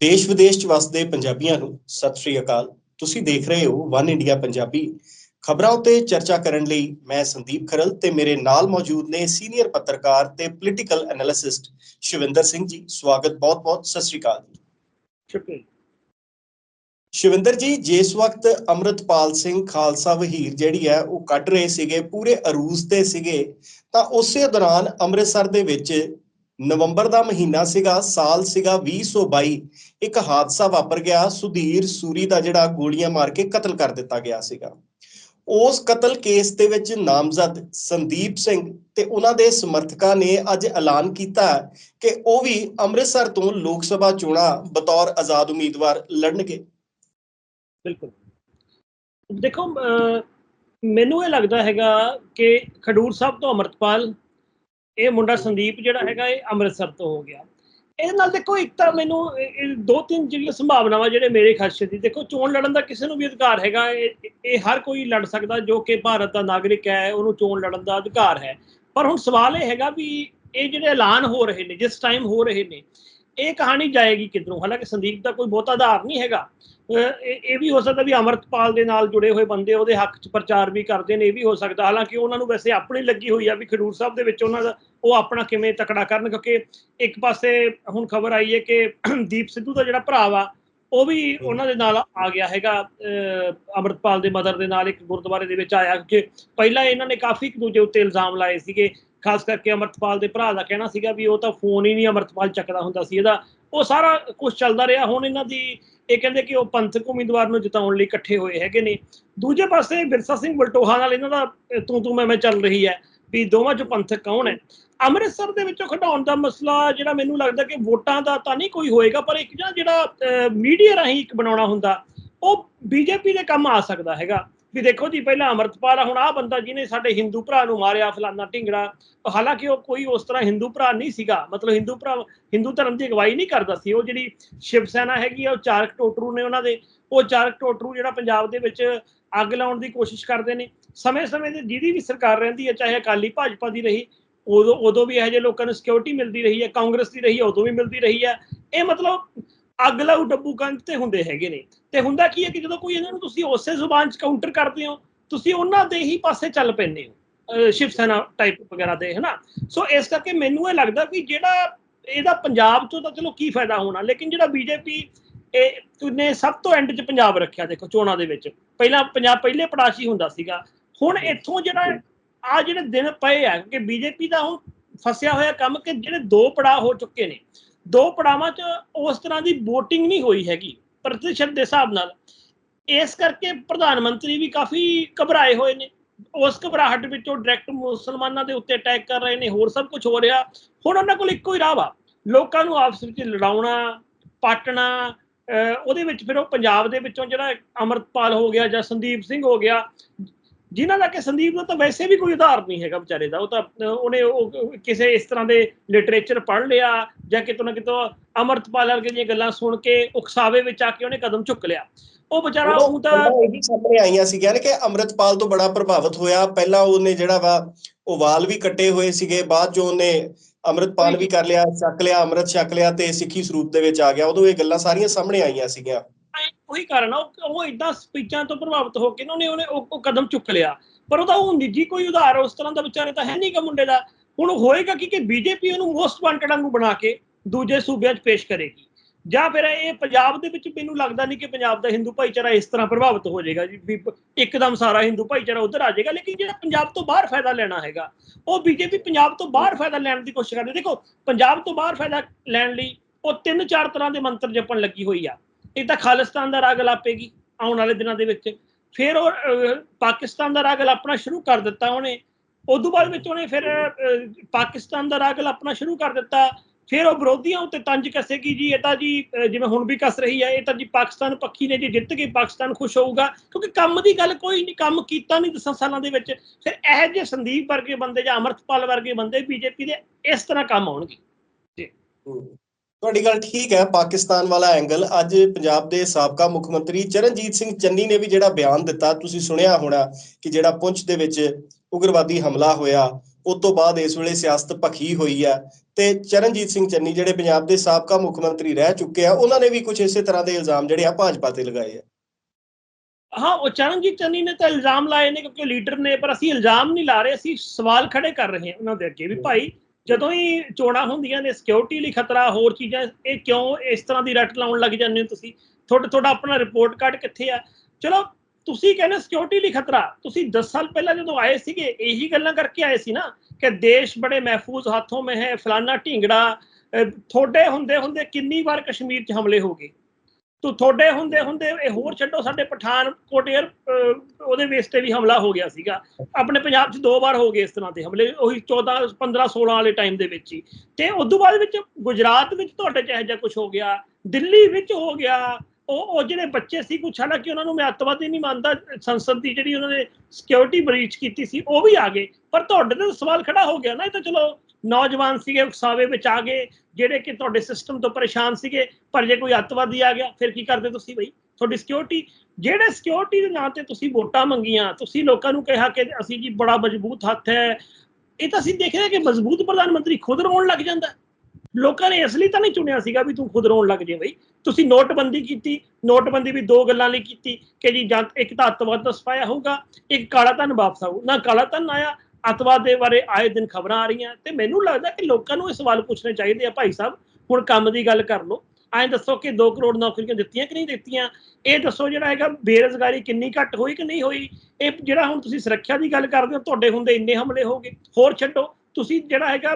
ਦੇਸ਼ ਵਿਦੇਸ਼ ਚ ਵਸਦੇ ਪੰਜਾਬੀਆਂ ਨੂੰ ਸਤਿ ਸ੍ਰੀ ਅਕਾਲ। ਤੁਸੀਂ ਦੇਖ ਰਹੇ ਹੋ ਵਨ ਇੰਡੀਆ ਪੰਜਾਬੀ। ਖਬਰਾਂ ਉਤੇ ਚਰਚਾ ਕਰਨ ਲਈ ਮੈਂ ਸੰਦੀਪ ਖਰਲ ਤੇ ਮੇਰੇ ਨਾਲ ਮੌਜੂਦ ਨੇ ਸੀਨੀਅਰ ਪੱਤਰਕਾਰ ਤੇ ਪੋਲੀਟੀਕਲ ਐਨਾਲਿਸਟ ਸ਼ਿਵਿੰਦਰ ਸਿੰਘ ਜੀ। ਸਵਾਗਤ ਬਹੁਤ-ਬਹੁਤ ਸਤਿ ਸ੍ਰੀ ਅਕਾਲ ਜੀ। ਸ਼ੁਕਰੀਆ। ਸ਼ਿਵਿੰਦਰ ਜੀ ਜਿਸ ਵਕਤ ਅਮਰਤਪਾਲ ਸਿੰਘ ਖਾਲਸਾ ਵਹੀਰ ਜਿਹੜੀ ਹੈ ਉਹ ਕੱਢ ਰਹੇ ਸੀਗੇ ਪੂਰੇ ਅਰੂਜ਼ ਤੇ ਸੀਗੇ ਤਾਂ ਉਸੇ ਦੌਰਾਨ ਅੰਮ੍ਰਿਤਸਰ ਦੇ ਵਿੱਚ ਨਵੰਬਰ ਦਾ ਮਹੀਨਾ ਸੀਗਾ ਸਾਲ ਸੀਗਾ 2022 ਇੱਕ ਹਾਦਸਾ ਵਾਪਰ ਗਿਆ ਸੁਧੀਰ ਸੂਰੀ ਦਾ ਜਿਹੜਾ ਗੋਲੀਆਂ ਮਾਰ ਕੇ ਕਤਲ ਕਰ ਦਿੱਤਾ ਗਿਆ ਸੀਗਾ। ਉਸ ਕਤਲ ਕੇਸ ਦੇ ਵਿੱਚ ਨਾਮਜ਼ਦ ਸੰਦੀਪ ਸਿੰਘ ਤੇ ਉਹਨਾਂ ਦੇ ਸਮਰਥਕਾਂ ਨੇ ਅੱਜ ਐਲਾਨ ਕੀਤਾ ਕਿ ਉਹ ਵੀ ਅੰਮ੍ਰਿਤਸਰ ਤੋਂ ਲੋਕ ਸਭਾ ਚੋਣਾਂ ਬਤੌਰ ਆਜ਼ਾਦ ਉਮੀਦਵਾਰ ਲੜਨਗੇ। ਬਿਲਕੁਲ। ਦੇਖੋ ਅਹ, ਮੈਨੂੰ ਇਹ ਲੱਗਦਾ ਹੈਗਾ ਕਿ ਖਡੂਰ ਸਾਹਿਬ ਤੋਂ ਅਮਰਤਪਾਲ ਇਹ ਮੁੰਡਾ ਸੰਦੀਪ ਜਿਹੜਾ ਹੈਗਾ ਇਹ ਅੰਮ੍ਰਿਤਸਰ ਤੋਂ ਹੋ ਗਿਆ। ਇਹਦੇ ਨਾਲ ਦੇਖੋ, ਇੱਕ ਤਾਂ ਮੈਨੂੰ ਦੋ ਤਿੰਨ ਜਿਹੜੀਆਂ ਸੰਭਾਵਨਾਵਾਂ ਜਿਹੜੇ ਮੇਰੇ ਖਦਸ਼ੇ ਦੀ ਦੇਖੋ, ਚੋਣ ਲੜਨ ਦਾ ਕਿਸੇ ਨੂੰ ਵੀ ਅਧਿਕਾਰ ਹੈਗਾ, ਇਹ ਹਰ ਕੋਈ ਲੜ ਸਕਦਾ ਜੋ ਕਿ ਭਾਰਤ ਦਾ ਨਾਗਰਿਕ ਹੈ, ਉਹਨੂੰ ਚੋਣ ਲੜਨ ਦਾ ਅਧਿਕਾਰ ਹੈ। ਪਰ ਹੁਣ ਸਵਾਲ ਇਹ ਹੈਗਾ ਵੀ ਇਹ ਜਿਹੜੇ ਐਲਾਨ ਹੋ ਰਹੇ ਨੇ, ਜਿਸ ਟਾਈਮ ਹੋ ਰਹੇ ਨੇ, ਇਹ ਕਹਾਣੀ ਜਾਏਗੀ ਕਿੱਧਰੋਂ? ਹਾਲਾਂਕਿ ਸੰਦੀਪ ਦਾ ਕੋਈ ਬਹੁਤਾ ਆਧਾਰ ਨਹੀਂ ਹੈਗਾ। ਇਹ ਵੀ ਹੋ ਸਕਦਾ ਵੀ ਅਮਰਤਪਾਲ ਦੇ ਨਾਲ ਜੁੜੇ ਹੋਏ ਬੰਦੇ ਉਹਦੇ ਹੱਕ 'ਚ ਪ੍ਰਚਾਰ ਵੀ ਕਰਦੇ ਨੇ ਇਹ ਵੀ ਹੋ ਸਕਦਾ। ਹਾਲਾਂਕਿ ਉਹਨਾਂ ਨੂੰ ਵੈਸੇ ਆਪਣੀ ਲੱਗੀ ਹੋਈ ਆ ਵੀ ਖਡੂਰ ਸਾਹਿਬ ਦੇ ਵਿੱਚ ਉਹਨਾਂ ਦਾ ਉਹ ਆਪਣਾ ਕਿਵੇਂ ਤਕੜਾ ਕਰਨ ਕਿਉਂਕਿ ਇੱਕ ਪਾਸੇ ਹੁਣ ਖਬਰ ਆਈ ਹੈ ਕਿ ਦੀਪ ਸਿੱਧੂ ਦਾ ਜਿਹੜਾ ਭਰਾ ਵਾ ਉਹ ਵੀ ਉਹਨਾਂ ਦੇ ਨਾਲ ਆ ਗਿਆ ਹੈਗਾ ਅਮਰਤਪਾਲ ਦੇ ਮਦਰ ਦੇ ਨਾਲ ਇੱਕ ਗੁਰਦੁਆਰੇ ਦੇ ਵਿੱਚ ਆਇਆ ਕਿ ਪਹਿਲਾਂ ਇਹਨਾਂ ਨੇ ਕਾਫੀ ਇੱਕ ਦੂਜੇ ਉੱਤੇ ਇਲਜ਼ਾਮ ਲਾਏ ਸੀਗੇ ਖਾਸ ਕਰਕੇ ਅਮਰਤਪਾਲ ਦੇ ਭਰਾ ਦਾ ਕਹਿਣਾ ਸੀਗਾ ਵੀ ਉਹ ਤਾਂ ਫੋਨ ਹੀ ਨਹੀਂ ਅਮਰਤਪਾਲ ਚੱਕਦਾ ਹੁੰਦਾ ਸੀ ਇਹਦਾ ਉਹ ਸਾਰਾ ਕੁਝ ਚੱਲਦਾ ਰਿਹਾ। ਹੁਣ ਇਹਨਾਂ ਦੀ ਇਹ ਕਹਿੰਦੇ ਕਿ ਉਹ ਪੰਥਕ ਉਮੀਦਵਾਰ ਨੂੰ ਜਿਤਾਉਣ ਲਈ ਇਕੱਠੇ ਹੋਏ ਹੈਗੇ ਨੇ। ਦੂਜੇ ਪਾਸੇ ਬਿਰਸਾ ਸਿੰਘ ਬਲਟੋਹਾ ਨਾਲ ਇਹਨਾਂ ਦਾ ਤੂੰ ਤੂੰ ਮੈਂ ਮੈਂ ਚੱਲ ਰਹੀ ਹੈ ਵੀ ਦੋਵਾਂ ਚੋਂ ਪੰਥਕ ਕੌਣ ਹੈ। ਅੰਮ੍ਰਿਤਸਰ ਦੇ ਵਿੱਚੋਂ ਖਡਾਉਣ ਦਾ ਮਸਲਾ ਜਿਹੜਾ ਮੈਨੂੰ ਲੱਗਦਾ ਕਿ ਵੋਟਾਂ ਦਾ ਤਾਂ ਨਹੀਂ ਕੋਈ ਹੋਏਗਾ, ਪਰ ਇੱਕ ਜਿਹੜਾ ਜਿਹੜਾ ਮੀਡੀਆ ਰਾਹੀਂ ਇੱਕ ਬਣਾਉਣਾ ਹੁੰਦਾ, ਉਹ ਬੀਜੇਪੀ ਦੇ ਕੰਮ ਆ ਸਕਦਾ ਹੈਗਾ। ਵੀ ਦੇਖੋ ਜੀ, ਪਹਿਲਾਂ ਅਮਰਤਪਾਲ ਆ, ਹੁਣ ਆ ਬੰਦਾ ਜਿਹਨੇ ਸਾਡੇ ਹਿੰਦੂ ਭਰਾ ਨੂੰ ਮਾਰਿਆ, ਫਲਾਨਾ ਢਿੰਗੜਾ। ਹਾਲਾਂਕਿ ਉਹ ਕੋਈ ਉਸ ਤਰ੍ਹਾਂ ਹਿੰਦੂ ਭਰਾ ਨਹੀਂ ਸੀਗਾ। ਮਤਲਬ ਹਿੰਦੂ ਭਰਾ, ਹਿੰਦੂ ਧਰਮ ਦੀ ਅਗਵਾਈ ਨਹੀਂ ਕਰਦਾ ਸੀ। ਉਹ ਜਿਹੜੀ ਸ਼ਿਵ ਸੈਨਾ ਹੈਗੀ ਆ, ਉਹ ਚਾਰਕ ਟੋਟਰੂ ਨੇ ਉਹਨਾਂ ਦੇ। ਉਹ ਚਾਰਕ ਟੋਟਰੂ ਜਿਹੜਾ ਪੰਜਾਬ ਦੇ ਵਿੱਚ ਅੱਗ ਲਾਉਣ ਦੀ ਕੋਸ਼ਿਸ਼ ਕਰਦੇ ਨੇ। ਸਮੇਂ-ਸਮੇਂ ਤੇ ਜਿਹਦੀ ਵੀ ਸਰਕਾਰ ਰਹਿੰਦੀ ਹੈ ਚਾਹੇ ਅਕਾਲੀ ਭਾਜਪਾ ਦੀ ਰਹੀ, ਉਦੋਂ ਉਦੋਂ ਵੀ ਇਹੋ ਜਿਹੇ ਲੋਕਾਂ ਨੂੰ ਸਿਕਿਉਰਿਟੀ ਮਿਲਦੀ ਰਹੀ ਹੈ ਕਾਂਗਰਸ ਦੀ ਰਹੀ ਹੈ ਉਦੋਂ ਵੀ ਮਿਲਦੀ ਰਹੀ ਹੈ ਇਹ ਮਤਲਬ ਅੱਗ ਲਾਉ ਡੱਬੂ ਕੰਧ ਤੇ ਹੁੰਦੇ ਹੈਗੇ ਨੇ। ਤੇ ਹੁੰਦਾ ਕੀ ਹੈ ਕਿ ਜਦੋਂ ਕੋਈ ਇਹਨਾਂ ਨੂੰ ਤੁਸੀਂ ਉਸੇ ਜ਼ੁਬਾਨ 'ਚ ਕਾਊਂਟਰ ਕਰਦੇ ਹੋ ਤੁਸੀਂ ਉਹਨਾਂ ਦੇ ਹੀ ਪਾਸੇ ਚੱਲ ਪੈਂਦੇ ਹੋ ਸ਼ਿਵ ਸੈਨਾ ਟਾਈਪ ਵਗੈਰਾ ਦੇ ਹਨਾ? ਸੋ ਇਸ ਕਰਕੇ ਮੈਨੂੰ ਇਹ ਲੱਗਦਾ ਵੀ ਜਿਹੜਾ ਇਹਦਾ ਪੰਜਾਬ ਤੋਂ ਤਾਂ ਚਲੋ ਕੀ ਫਾਇਦਾ ਹੋਣਾ ਲੇਕਿਨ ਜਿਹੜਾ ਬੀਜੇਪੀ ਇਹ ਨੇ ਸਭ ਤੋਂ ਐਂਡ 'ਚ ਪੰਜਾਬ ਰੱਖਿਆ ਦੇਖੋ ਚੋਣਾਂ ਦੇ ਵਿੱਚ। ਪਹਿਲਾਂ ਪੰਜਾਬ ਪਹਿਲੇ ਪੜਾਸ਼ੀ ਹੁੰਦਾ ਸੀਗਾ ਹੁਣ ਇੱਥੋਂ ਜਿਹੜਾ ਆ ਜਿਹੜੇ ਦਿਨ ਪਏ ਆ ਕਿ ਬੀਜੇਪੀ ਦਾ ਹੁਣ ਫਸਿਆ ਹੋਇਆ ਕੰਮ ਕਿ ਜਿਹੜੇ ਦੋ ਪੜਾਅ ਹੋ ਚੁੱਕੇ ਨੇ ਦੋ ਪੜਾਵਾਂ 'ਚ ਉਸ ਤਰ੍ਹਾਂ ਦੀ VOTING ਨਹੀਂ ਹੋਈ ਹੈਗੀ। ਪ੍ਰਤੀਸ਼ਤ ਦੇ ਹਿਸਾਬ ਨਾਲ। ਇਸ ਕਰਕੇ ਪ੍ਰਧਾਨ ਮੰਤਰੀ ਵੀ ਕਾਫੀ ਘਬਰਾਏ ਹੋਏ ਨੇ। ਉਸ ਘਬਰਾਹਟ ਵਿੱਚੋਂ ਡਾਇਰੈਕਟ ਮੁਸਲਮਾਨਾਂ ਦੇ ਉੱਤੇ ਅਟੈਕ ਕਰ ਰਹੇ ਨੇ, ਹੋਰ ਸਭ ਕੁਝ ਹੋ ਰਿਹਾ। ਹੁਣ ਉਹਨਾਂ ਕੋਲ ਇੱਕੋ ਹੀ ਰਾਹ ਵਾ। ਲੋਕਾਂ ਨੂੰ ਆਪਸ ਵਿੱਚ ਲੜਾਉਣਾ, ਪਾਟਣਾ ਉਹਦੇ ਵਿੱਚ ਫਿਰ ਉਹ ਪੰਜਾਬ ਦੇ ਵਿੱਚੋਂ ਜਿਹੜਾ ਅਮਰਤਪਾਲ ਹੋ ਗਿਆ ਜਾਂ ਸੰਦੀਪ ਸਿੰਘ ਹੋ ਗਿਆ ਜਿਨ੍ਹਾਂ ਦਾ ਕਿ ਸੰਦੀਪ ਦਾ ਤਾਂ ਵੈਸੇ ਵੀ ਕੋਈ ਉਧਾਰ ਨਹੀਂ ਹੈਗਾ ਵਿਚਾਰੇ ਦਾ ਉਹ ਤਾਂ ਉਹਨੇ ਉਹ ਕਿਸੇ ਇਸ ਤਰ੍ਹਾਂ ਦੇ ਲਿਟਰੇਚਰ ਪੜ੍ਹ ਲਿਆ ਜਾਂ ਕਿਤੋਂ ਨਾ ਕਿਤੋਂ ਅਮਰਤਪਾਲ ਵਰਗੇ ਦੀਆਂ ਗੱਲਾਂ ਸੁਣ ਕੇ ਉਕਸਾਵੇ ਵਿੱਚ ਆ ਕੇ ਉਹਨੇ ਕਦਮ ਚੁੱਕ ਲਿਆ। ਉਹ ਵਿਚਾਰਾ ਉਹ ਤਾਂ ਇਹ ਵੀ ਸਾਹਮਣੇ ਆਈਆਂ ਸੀਗੀਆਂ ਨੇ ਕਿ ਅੰਮ੍ਰਿਤਪਾਲ ਤੋਂ ਬੜਾ ਪ੍ਰਭਾਵਿਤ ਹੋਇਆ। ਪਹਿਲਾਂ ਉਹਨੇ ਜਿਹੜਾ ਵਾ ਉਹ ਵਾਲ ਵੀ ਕੱਟੇ ਹੋਏ ਸੀਗੇ ਬਾਅਦ ਚੋਂ ਉਹਨੇ ਅੰਮ੍ਰਿਤਪਾਲ ਵੀ ਕਰ ਲਿਆ ਛਕ ਲਿਆ ਅੰਮ੍ਰਿਤ ਛਕ ਲਿਆ ਤੇ ਸਿੱਖੀ ਸਰੂਪ ਦੇ ਵਿੱਚ ਆ ਗਿਆ। ਉਦੋਂ ਇਹ ਗੱਲਾਂ ਸਾਰੀਆਂ ਸਾਹਮਣੇ ਆਈਆਂ ਸੀਗੀਆਂ। ਉਹੀ ਕਾਰਨ ਆ, ਉਹ ਉਹ ਇਦਾਂ ਸਪੀਚਾਂ ਤੋਂ ਪ੍ਰਭਾਵਿਤ ਹੋ ਕੇ ਨਾ ਉਹਨੇ ਉਹਨੇ ਉਹ ਉਹ ਕਦਮ ਚੁੱਕ ਲਿਆ। ਪਰ ਉਹਦਾ ਉਹ ਨਿੱਜੀ ਕੋਈ ਉਧਾਰ ਉਸ ਤਰ੍ਹਾਂ ਦਾ ਵਿਚਾਰੇ ਤਾਂ ਹੈ ਨਹੀਂ ਗਾ ਮੁੰਡੇ ਦਾ। ਹੁਣ ਹੋਏਗਾ ਕੀ ਕਿ ਬੀਜੇਪੀ ਉਹਨੂੰ ਮੋਸਟ ਵਾਂਟਡ ਨੂੰ ਬਣਾ ਕੇ ਦੂਜੇ ਸੂਬਿਆਂ 'ਚ ਪੇਸ਼ ਕਰੇਗੀ। ਜਾਂ ਫਿਰ ਇਹ ਪੰਜਾਬ ਦੇ ਵਿੱਚ ਮੈਨੂੰ ਲੱਗਦਾ ਨਹੀਂ ਕਿ ਪੰਜਾਬ ਦਾ ਹਿੰਦੂ ਭਾਈਚਾਰਾ ਇਸ ਤਰ੍ਹਾਂ ਪ੍ਰਭਾਵਿਤ ਹੋ ਜਾਏਗਾ ਜੀ, ਵੀ ਇੱਕਦਮ ਸਾਰਾ ਹਿੰਦੂ ਭਾਈਚਾਰਾ ਉਧਰ ਆ ਜਾਏਗਾ, ਲੇਕਿਨ ਜਿਹੜਾ ਪੰਜਾਬ ਤੋਂ ਬਾਹਰ ਫਾਇਦਾ ਲੈਣਾ ਹੈਗਾ, ਉਹ ਬੀਜੇਪੀ ਪੰਜਾਬ ਤੋਂ ਬਾਹਰ ਫਾਇਦਾ ਲੈਣ ਦੀ ਕੋਸ਼ਿਸ਼ ਕਰਦੀ ਦੇਖੋ, ਪੰਜਾਬ ਤੋਂ ਬਾਹਰ ਫਾਇਦਾ ਲੈਣ ਲਈ ਉਹ ਤਿੰਨ ਚਾਰ ਤਰ੍ਹਾਂ ਦੇ ਮੰਤਰ ਜਪਣ ਲੱਗੀ ਹੋਈ ਆ। ਇੱਕ ਤਾਂ ਖਾਲਿਸਤਾਨ ਦਾ ਰਾਗ ਲਾਪੇਗੀ ਆਉਣ ਵਾਲੇ ਦਿਨਾਂ ਦੇ ਵਿੱਚ। ਫਿਰ ਉਹ ਪਾਕਿਸਤਾਨ ਦਾ ਰਾਗ ਲਾਪਣਾ ਸ਼ੁਰੂ ਕਰ ਦਿੱਤਾ ਉਹਨੇ। ਉਦੋਂ ਬਾਅਦ ਵਿੱਚ ਉਹਨੇ ਫਿਰ ਪਾਕਿਸਤਾਨ ਦਾ ਰਾਗ ਲਾਪਣਾ ਸ਼ੁਰੂ ਕਰ ਦਿੱਤਾ। ਫਿਰ ਉਹ ਵਿਰੋਧੀਆਂ ਉੱਤੇ ਤੰਜ ਕੱਸੇਗੀ ਜੀ। ਇਹ ਤਾਂ ਜੀ ਜਿਵੇਂ ਹੁਣ ਵੀ ਕੱਸ ਰਹੀ ਹੈ ਇਹ ਤਾਂ ਜੀ ਪਾਕਿਸਤਾਨ ਪੱਖੀ ਨੇ ਜੇ ਜਿੱਤ ਗਈ ਪਾਕਿਸਤਾਨ ਖੁਸ਼ ਹੋਊਗਾ। ਕਿਉਂਕਿ ਕੰਮ ਦੀ ਗੱਲ ਕੋਈ ਨਹੀਂ ਕੰਮ ਕੀਤਾ ਨਹੀਂ ਦਸਾਂ ਸਾਲਾਂ ਦੇ ਵਿੱਚ। ਫਿਰ ਇਹ ਜਿਹੇ ਸੰਦੀਪ ਵਰਗੇ ਬੰਦੇ ਜਾਂ ਅਮਰਤਪਾਲ ਵਰਗੇ ਬੰਦੇ ਬੀਜੇਪੀ ਦੇ ਇਸ ਤਰ੍ਹਾਂ ਕੰਮ ਆਉਣਗੇ। ਤੁਹਾਡੀ ਗੱਲ ਠੀਕ ਹੈ ਪਾਕਿਸਤਾਨ ਵਾਲਾ ਐਂਗਲ ਅੱਜ ਪੰਜਾਬ ਦੇ ਸਾਬਕਾ ਮੁੱਖ ਮੰਤਰੀ ਚਰਨਜੀਤ ਸਿੰਘ ਚੰਨੀ ਨੇ ਵੀ ਜਿਹੜਾ ਬਿਆਨ ਦਿੱਤਾ ਤੁਸੀਂ ਸੁਣਿਆ ਹੋਣਾ ਕਿ ਜਿਹੜਾ ਪੁੰਛ ਦੇ ਵਿੱਚ ਉਗਰਵਾਦੀ ਹਮਲਾ ਹੋਇਆ ਉਸ ਤੋਂ ਬਾਅਦ ਇਸ ਵੇਲੇ ਸਿਆਸਤ ਭਖੀ ਹੋਈ ਆ ਤੇ ਚਰਨਜੀਤ ਸਿੰਘ ਚੰਨੀ ਜਿਹੜੇ ਪੰਜਾਬ ਦੇ ਸਾਬਕਾ ਮੁੱਖ ਮੰਤਰੀ ਰਹਿ ਚੁੱਕੇ ਆ ਉਹਨਾਂ ਨੇ ਵੀ ਕੁਝ ਇਸੇ ਤਰ੍ਹਾਂ ਦੇ ਇਲਜ਼ਾਮ ਜਿਹੜੇ ਆ ਭਾਜਪਾ ਤੇ ਲਗਾਏ ਆ। ਹਾਂ ਉਹ ਚਰਨਜੀਤ ਚੰਨੀ ਨੇ ਤਾਂ ਇਲਜ਼ਾਮ ਲਾਏ ਨੇ ਕਿਉਂਕਿ ਲੀਡਰ ਨੇ ਪਰ ਅਸੀਂ ਇਲਜ਼ਾਮ ਨਹੀਂ ਲਾ ਰਹੇ ਅਸੀਂ ਸਵਾਲ ਖੜੇ ਕਰ ਰਹੇ ਹਾਂ ਉਹਨਾਂ ਦੇ ਅੱਗੇ ਵੀ। ਭਾਈ ਜਦੋਂ ਹੀ ਚੋਣਾਂ ਹੁੰਦੀਆਂ ਨੇ ਸਿਕਿਉਰਿਟੀ ਲਈ ਖਤਰਾ, ਹੋਰ ਚੀਜ਼ਾਂ, ਇਹ ਕਿਉਂ ਇਸ ਤਰ੍ਹਾਂ ਦੀ ਰੱਟ ਲਾਉਣ ਲੱਗ ਜਾਂਦੇ ਹੋ ਤੁਸੀਂ? ਤੁਹਾਡਾ ਤੁਹਾਡਾ ਆਪਣਾ ਰਿਪੋਰਟ ਕਾਰਡ ਕਿੱਥੇ ਆ? ਚਲੋ, ਤੁਸੀਂ ਕਹਿੰਦੇ ਸਿਕਿਉਰਿਟੀ ਲਈ ਖਤਰਾ। ਤੁਸੀਂ 10 ਸਾਲ ਪਹਿਲਾਂ ਜਦੋਂ ਆਏ ਸੀਗੇ, ਇਹੀ ਗੱਲਾਂ ਕਰਕੇ ਆਏ ਸੀ ਨਾ ਕਿ ਦੇਸ਼ ਬੜੇ ਮਹਿਫੂਜ਼ ਹੱਥੋਂ ਮੇ ਹੈ ਫਲਾਨਾ ਢਿੰਗੜਾ, ਅਹ, ਤੁਹਾਡੇ ਹੁੰਦੇ ਹੁੰਦੇ ਕਿੰਨੀ ਵਾਰ ਕਸ਼ਮੀਰ 'ਚ ਹਮਲੇ ਹੋ ਗਏ? ਤੂੰ ਤੁਹਾਡੇ ਹੁੰਦੇ ਹੁੰਦੇ ਇਹ ਹੋਰ ਛੱਡੋ, ਸਾਡੇ ਪਠਾਨਕੋਟ ਏਅਰ ਉਹਦੇ ਬੇਸ ਤੇ ਵੀ ਹਮਲਾ ਹੋ ਗਿਆ ਸੀਗਾ। ਆਪਣੇ ਪੰਜਾਬ 'ਚ ਦੋ ਵਾਰ ਹੋ ਗਏ ਇਸ ਤਰ੍ਹਾਂ ਦੇ ਹਮਲੇ, ਉਹੀ 14 15 16 ਵਾਲੇ ਟਾਈਮ ਦੇ ਵਿੱਚ ਹੀ। ਤੇ ਉਸ ਤੋਂ ਬਾਅਦ ਵਿੱਚ ਗੁਜਰਾਤ ਵਿੱਚ ਤੁਹਾਡੇ ਚ ਇਹੋ ਜਿਹਾ ਕੁਝ ਹੋ ਗਿਆ, ਦਿੱਲੀ ਵਿੱਚ ਹੋ ਗਿਆ, ਉਹ ਉਹ ਜਿਹੜੇ ਬੱਚੇ ਸੀ, ਕੁਛ ਹਾਲਾਂਕਿ ਉਹਨਾਂ ਨੂੰ ਮੈਂ ਅੱਤਵਾਦੀ ਨਹੀਂ ਮੰਨਦਾ, ਸੰਸਦ ਦੀ ਜਿਹੜੀ ਉਹਨਾਂ ਨੇ ਸਿਕਿਉਰਿਟੀ ਬਰੀਚ ਕੀਤੀ ਸੀ, ਉਹ ਵੀ ਆ ਗਏ। ਪਰ ਤੁਹਾਡੇ ਤੇ ਸਵਾਲ ਖੜਾ ਹੋ ਗਿਆ ਨਾ, ਇਹ ਤਾਂ ਚਲੋ ਨੌਜਵਾਨ ਸੀਗੇ, ਉਕਸਾਵੇ ਵਿੱਚ ਆ ਗਏ, ਜਿਹੜੇ ਕਿ ਤੁਹਾਡੇ ਸਿਸਟਮ ਤੋਂ ਪਰੇਸ਼ਾਨ ਸੀਗੇ, ਪਰ ਜੇ ਕੋਈ ਅੱਤਵਾਦੀ ਆ ਗਿਆ, ਫਿਰ ਕੀ ਕਰਦੇ ਤੁਸੀਂ ਬਈ? ਤੁਹਾਡੀ ਸਿਕਿਉਰਿਟੀ ਜਿਹੜੇ ਸਿਕਿਉਰਿਟੀ ਦੇ ਨਾਂ ਤੇ ਤੁਸੀਂ ਵੋਟਾਂ ਮੰਗੀਆਂ, ਤੁਸੀਂ ਲੋਕਾਂ ਨੂੰ ਕਿਹਾ ਕਿ ਅਸੀਂ ਜੀ ਬੜਾ ਮਜ਼ਬੂਤ ਹੱਥ ਹੈ, ਇਹ ਤਾਂ ਅਸੀਂ ਦੇਖ ਰਹੇ ਕਿ ਮਜ਼ਬੂਤ ਪ੍ਰਧਾਨ ਮੰਤਰੀ ਖੁਦ ਰੋਣ ਲੱਗ ਜਾਂਦਾ ਲੋਕਾਂ ਨੇ ਇਸ ਲਈ ਤਾਂ ਨਹੀਂ ਚੁਣਿਆ ਸੀਗਾ ਵੀ ਤੂੰ ਖੁਦ ਰੋਣ ਲੱਗ ਜੇ ਬਈ। ਤੁਸੀਂ ਨੋਟਬੰਦੀ ਕੀਤੀ, ਨੋਟਬੰਦੀ ਵੀ ਦੋ ਗੱਲਾਂ ਲਈ ਕੀਤੀ ਕਿ ਜੀ ਜਾਂ ਇੱਕ ਤਾਂ ਅੱਤਵਾਦ ਦਾ ਸਫਾਇਆ ਹੋਊਗਾ, ਇੱਕ ਕਾਲਾ ਧਨ ਵਾਪਸ ਆਊ। ਨਾ ਕਾਲਾ ਧਨ ਆਇਆ ਅੱਤਵਾਦ ਦੇ ਬਾਰੇ ਆਏ ਦਿਨ ਖਬਰਾਂ ਆ ਰਹੀਆਂ ਤੇ ਮੈਨੂੰ ਲੱਗਦਾ ਕਿ ਲੋਕਾਂ ਨੂੰ ਇਹ ਸਵਾਲ ਪੁੱਛਣੇ ਚਾਹੀਦੇ ਆ ਭਾਈ ਸਾਹਿਬ ਹੁਣ ਕੰਮ ਦੀ ਗੱਲ ਕਰ ਲਓ। ਐਂ ਦੱਸੋ ਕਿ 2 ਕਰੋੜ ਨੌਕਰੀਆਂ ਦਿੱਤੀਆਂ ਕਿ ਨਹੀਂ ਦਿੱਤੀਆਂ? ਇਹ ਦੱਸੋ ਜਿਹੜਾ ਹੈਗਾ ਬੇਰੁਜ਼ਗਾਰੀ ਕਿੰਨੀ ਘੱਟ ਹੋਈ ਕਿ ਨਹੀਂ ਹੋਈ? ਇਹ ਜਿਹੜਾ ਹੁਣ ਤੁਸੀਂ ਸੁਰੱਖਿਆ ਦੀ ਗੱਲ ਕਰਦੇ ਹੋ ਤੁਹਾਡੇ ਹੁੰਦੇ ਇੰਨੇ ਹਮਲੇ ਹੋ ਗਏ। ਹੋਰ ਛੱਡੋ ਤੁਸੀਂ ਜਿਹੜਾ ਹੈਗਾ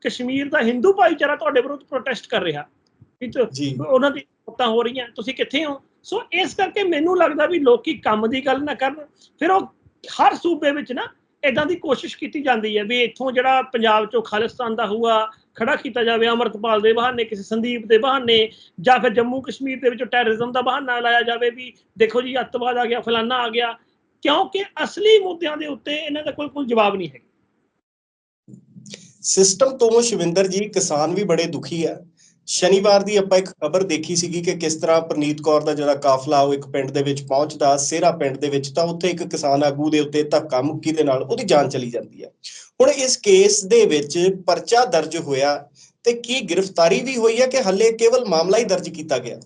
ਕਸ਼ਮੀਰ ਦਾ ਹਿੰਦੂ ਭਾਈਚਾਰਾ ਤੁਹਾਡੇ ਵਿਰੁੱਧ ਪ੍ਰੋਟੈਸਟ ਕਰ ਰਿਹਾ। ਜੀ। ਉਹਨਾਂ ਦੀ ਮੌਤਾਂ ਹੋ ਰਹੀਆਂ। ਤੁਸੀਂ ਕਿੱਥੇ ਹੋ? ਸੋ ਇਸ ਕਰਕੇ ਮੈਨੂੰ ਲੱਗਦਾ ਵੀ ਲੋਕੀ ਕੰਮ ਦੀ ਗੱਲ ਨਾ ਕਰਨ। ਫਿਰ ਉਹ ਹਰ ਸੂਬੇ ਵਿੱਚ ਨਾ ਇਦਾਂ ਦੀ ਕੋਸ਼ਿਸ਼ ਕੀਤੀ ਜਾਂਦੀ ਹੈ ਵੀ ਇੱਥੋਂ ਜਿਹੜਾ ਪੰਜਾਬ ਚੋਂ ਖਾਲਿਸਤਾਨ ਦਾ ਹੂਆ ਖੜਾ ਕੀਤਾ ਜਾਵੇ, ਅਮਰਤਪਾਲ ਦੇ ਬਹਾਨੇ, ਕਿਸੇ ਸੰਦੀਪ ਦੇ ਬਹਾਨੇ, ਜਾਂ ਫਿਰ ਜੰਮੂ ਕਸ਼ਮੀਰ ਦੇ ਵਿੱਚ ਟੈਰਰਿਜ਼ਮ ਦਾ ਬਹਾਨਾ ਲਾਇਆ ਜਾਵੇ ਵੀ ਦੇਖੋ ਜੀ, ਅੱਤਵਾਦ ਆ ਗਿਆ, ਫਲਾਨਾ ਆ ਗਿਆ, ਕਿਉਂਕਿ ਅਸਲੀ ਮੁੱਦਿਆਂ ਦੇ ਉੱਤੇ ਇਹਨਾਂ ਦਾ ਕੋਈ ਕੋਈ ਜਵਾਬ ਨਹੀਂ ਹੈ ਸਿਸਟਮ ਤੋਂ ਸ਼ਿਵਿੰਦਰ ਜੀ, ਕਿਸਾਨ ਵੀ ਬੜੇ ਦੁਖੀ ਆ। ਸ਼ਨੀਵਾਰ ਦੀ ਆਪਾਂ ਇੱਕ ਖਬਰ ਦੇਖੀ ਸੀਗੀ ਕਿ ਕਿਸ ਤਰ੍ਹਾਂ ਪ੍ਰਨੀਤ ਕੌਰ ਦਾ ਜਿਹੜਾ ਕਾਫਲਾ ਉਹ ਇੱਕ ਪਿੰਡ ਦੇ ਵਿੱਚ ਪਹੁੰਚਦਾ ਸੇਰਾ ਪਿੰਡ ਦੇ ਵਿੱਚ, ਤਾਂ ਉੱਥੇ ਇੱਕ ਕਿਸਾਨ ਆਗੂ ਦੇ ਉੱਤੇ ਧੱਕਾ ਮੁੱਕੀ ਦੇ ਨਾਲ ਉਹਦੀ ਜਾਨ ਚਲੀ ਜਾਂਦੀ ਹੈ। ਹੁਣ ਇਸ ਕੇਸ ਦੇ ਵਿੱਚ ਪਰਚਾ ਦਰਜ ਹੋਇਆ ਤੇ ਕੀ ਗ੍ਰਿਫਤਾਰੀ ਵੀ ਹੋਈ ਹੈ ਕਿ ਹੱਲੇ ਕੇਵਲ ਮਾਮਲਾ ਹੀ ਦਰਜ ਕੀਤਾ ਗਿਆ?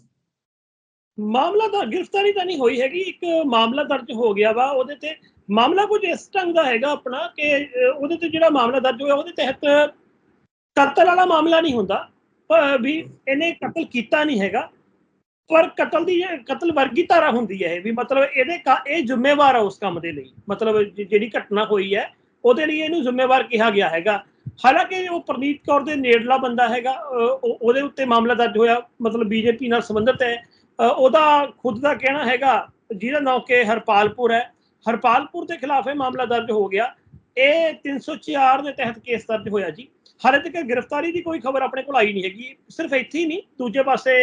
ਮਾਮਲਾ ਦਾ ਗ੍ਰਿਫਤਾਰੀ ਤਾਂ ਨਹੀਂ ਹੋਈ ਹੈਗੀ, ਇੱਕ ਮਾਮਲਾ ਦਰਜ ਹੋ ਗਿਆ ਵਾ, ਉਹਦੇ ਤੇ ਮਾਮਲਾ ਕੁਝ ਇਸ ਢੰਗ ਦਾ ਹੈਗਾ ਆਪਣਾ ਕਿ ਉਹਦੇ ਤੇ ਜਿਹੜਾ ਮਾਮਲਾ ਦਰਜ ਹੋਇਆ, ਉਹਦੇ ਤਹਿਤ ਕਤਲ ਵਾਲਾ ਮਾਮਲਾ ਨਹੀਂ ਹੁੰਦਾ। ਵੀ ਇਹਨੇ ਕਤਲ ਕੀਤਾ ਨਹੀਂ ਹੈਗਾ, ਪਰ ਕਤਲ ਦੀ, ਕਤਲ ਵਰਗੀ ਧਾਰਾ ਹੁੰਦੀ ਹੈ ਇਹ ਵੀ, ਮਤਲਬ ਇਹਦੇ ਕਾ- ਇਹ ਜ਼ਿੰਮੇਵਾਰ ਹੈ ਉਸ ਕੰਮ ਦੇ ਲਈ। ਮਤਲਬ ਜਿਹੜੀ ਘਟਨਾ ਹੋਈ ਹੈ, ਉਹਦੇ ਲਈ ਇਹਨੂੰ ਜ਼ਿੰਮੇਵਾਰ ਕਿਹਾ ਗਿਆ ਹੈਗਾ। ਹਾਲਾਂਕਿ ਉਹ ਪ੍ਰਨੀਤ ਕੌਰ ਦੇ ਨੇੜਲਾ ਬੰਦਾ ਹੈਗਾ ਉਹਦੇ ਉੱਤੇ ਮਾਮਲਾ ਦਰਜ ਹੋਇਆ, ਮਤਲਬ ਬੀਜੇਪੀ ਨਾਲ ਸੰਬੰਧਿਤ ਹੈ। ਉਹਦਾ ਖੁਦ ਦਾ ਕਹਿਣਾ ਹੈਗਾ, ਜਿਹਦਾ ਨਾਮ ਕਿ ਹਰਪਾਲਪੁਰ ਹੈ। ਹਰਪਾਲਪੁਰ ਦੇ ਖਿਲਾਫ ਇਹ ਮਾਮਲਾ ਦਰਜ ਹੋ ਗਿਆ। ਇਹ 304 ਦੇ ਤਹਿਤ ਕੇਸ ਦਰਜ ਹੋਇਆ ਜੀ। ਹਾਲੇ ਤੱਕ ਗ੍ਰਿਫਤਾਰੀ ਦੀ ਕੋਈ ਖਬਰ ਆਪਣੇ ਕੋਲ ਆਈ ਨਹੀਂ ਹੈਗੀ ਸਿਰਫ ਇੱਥੇ ਹੀ ਨਹੀਂ ਦੂਜੇ ਪਾਸੇ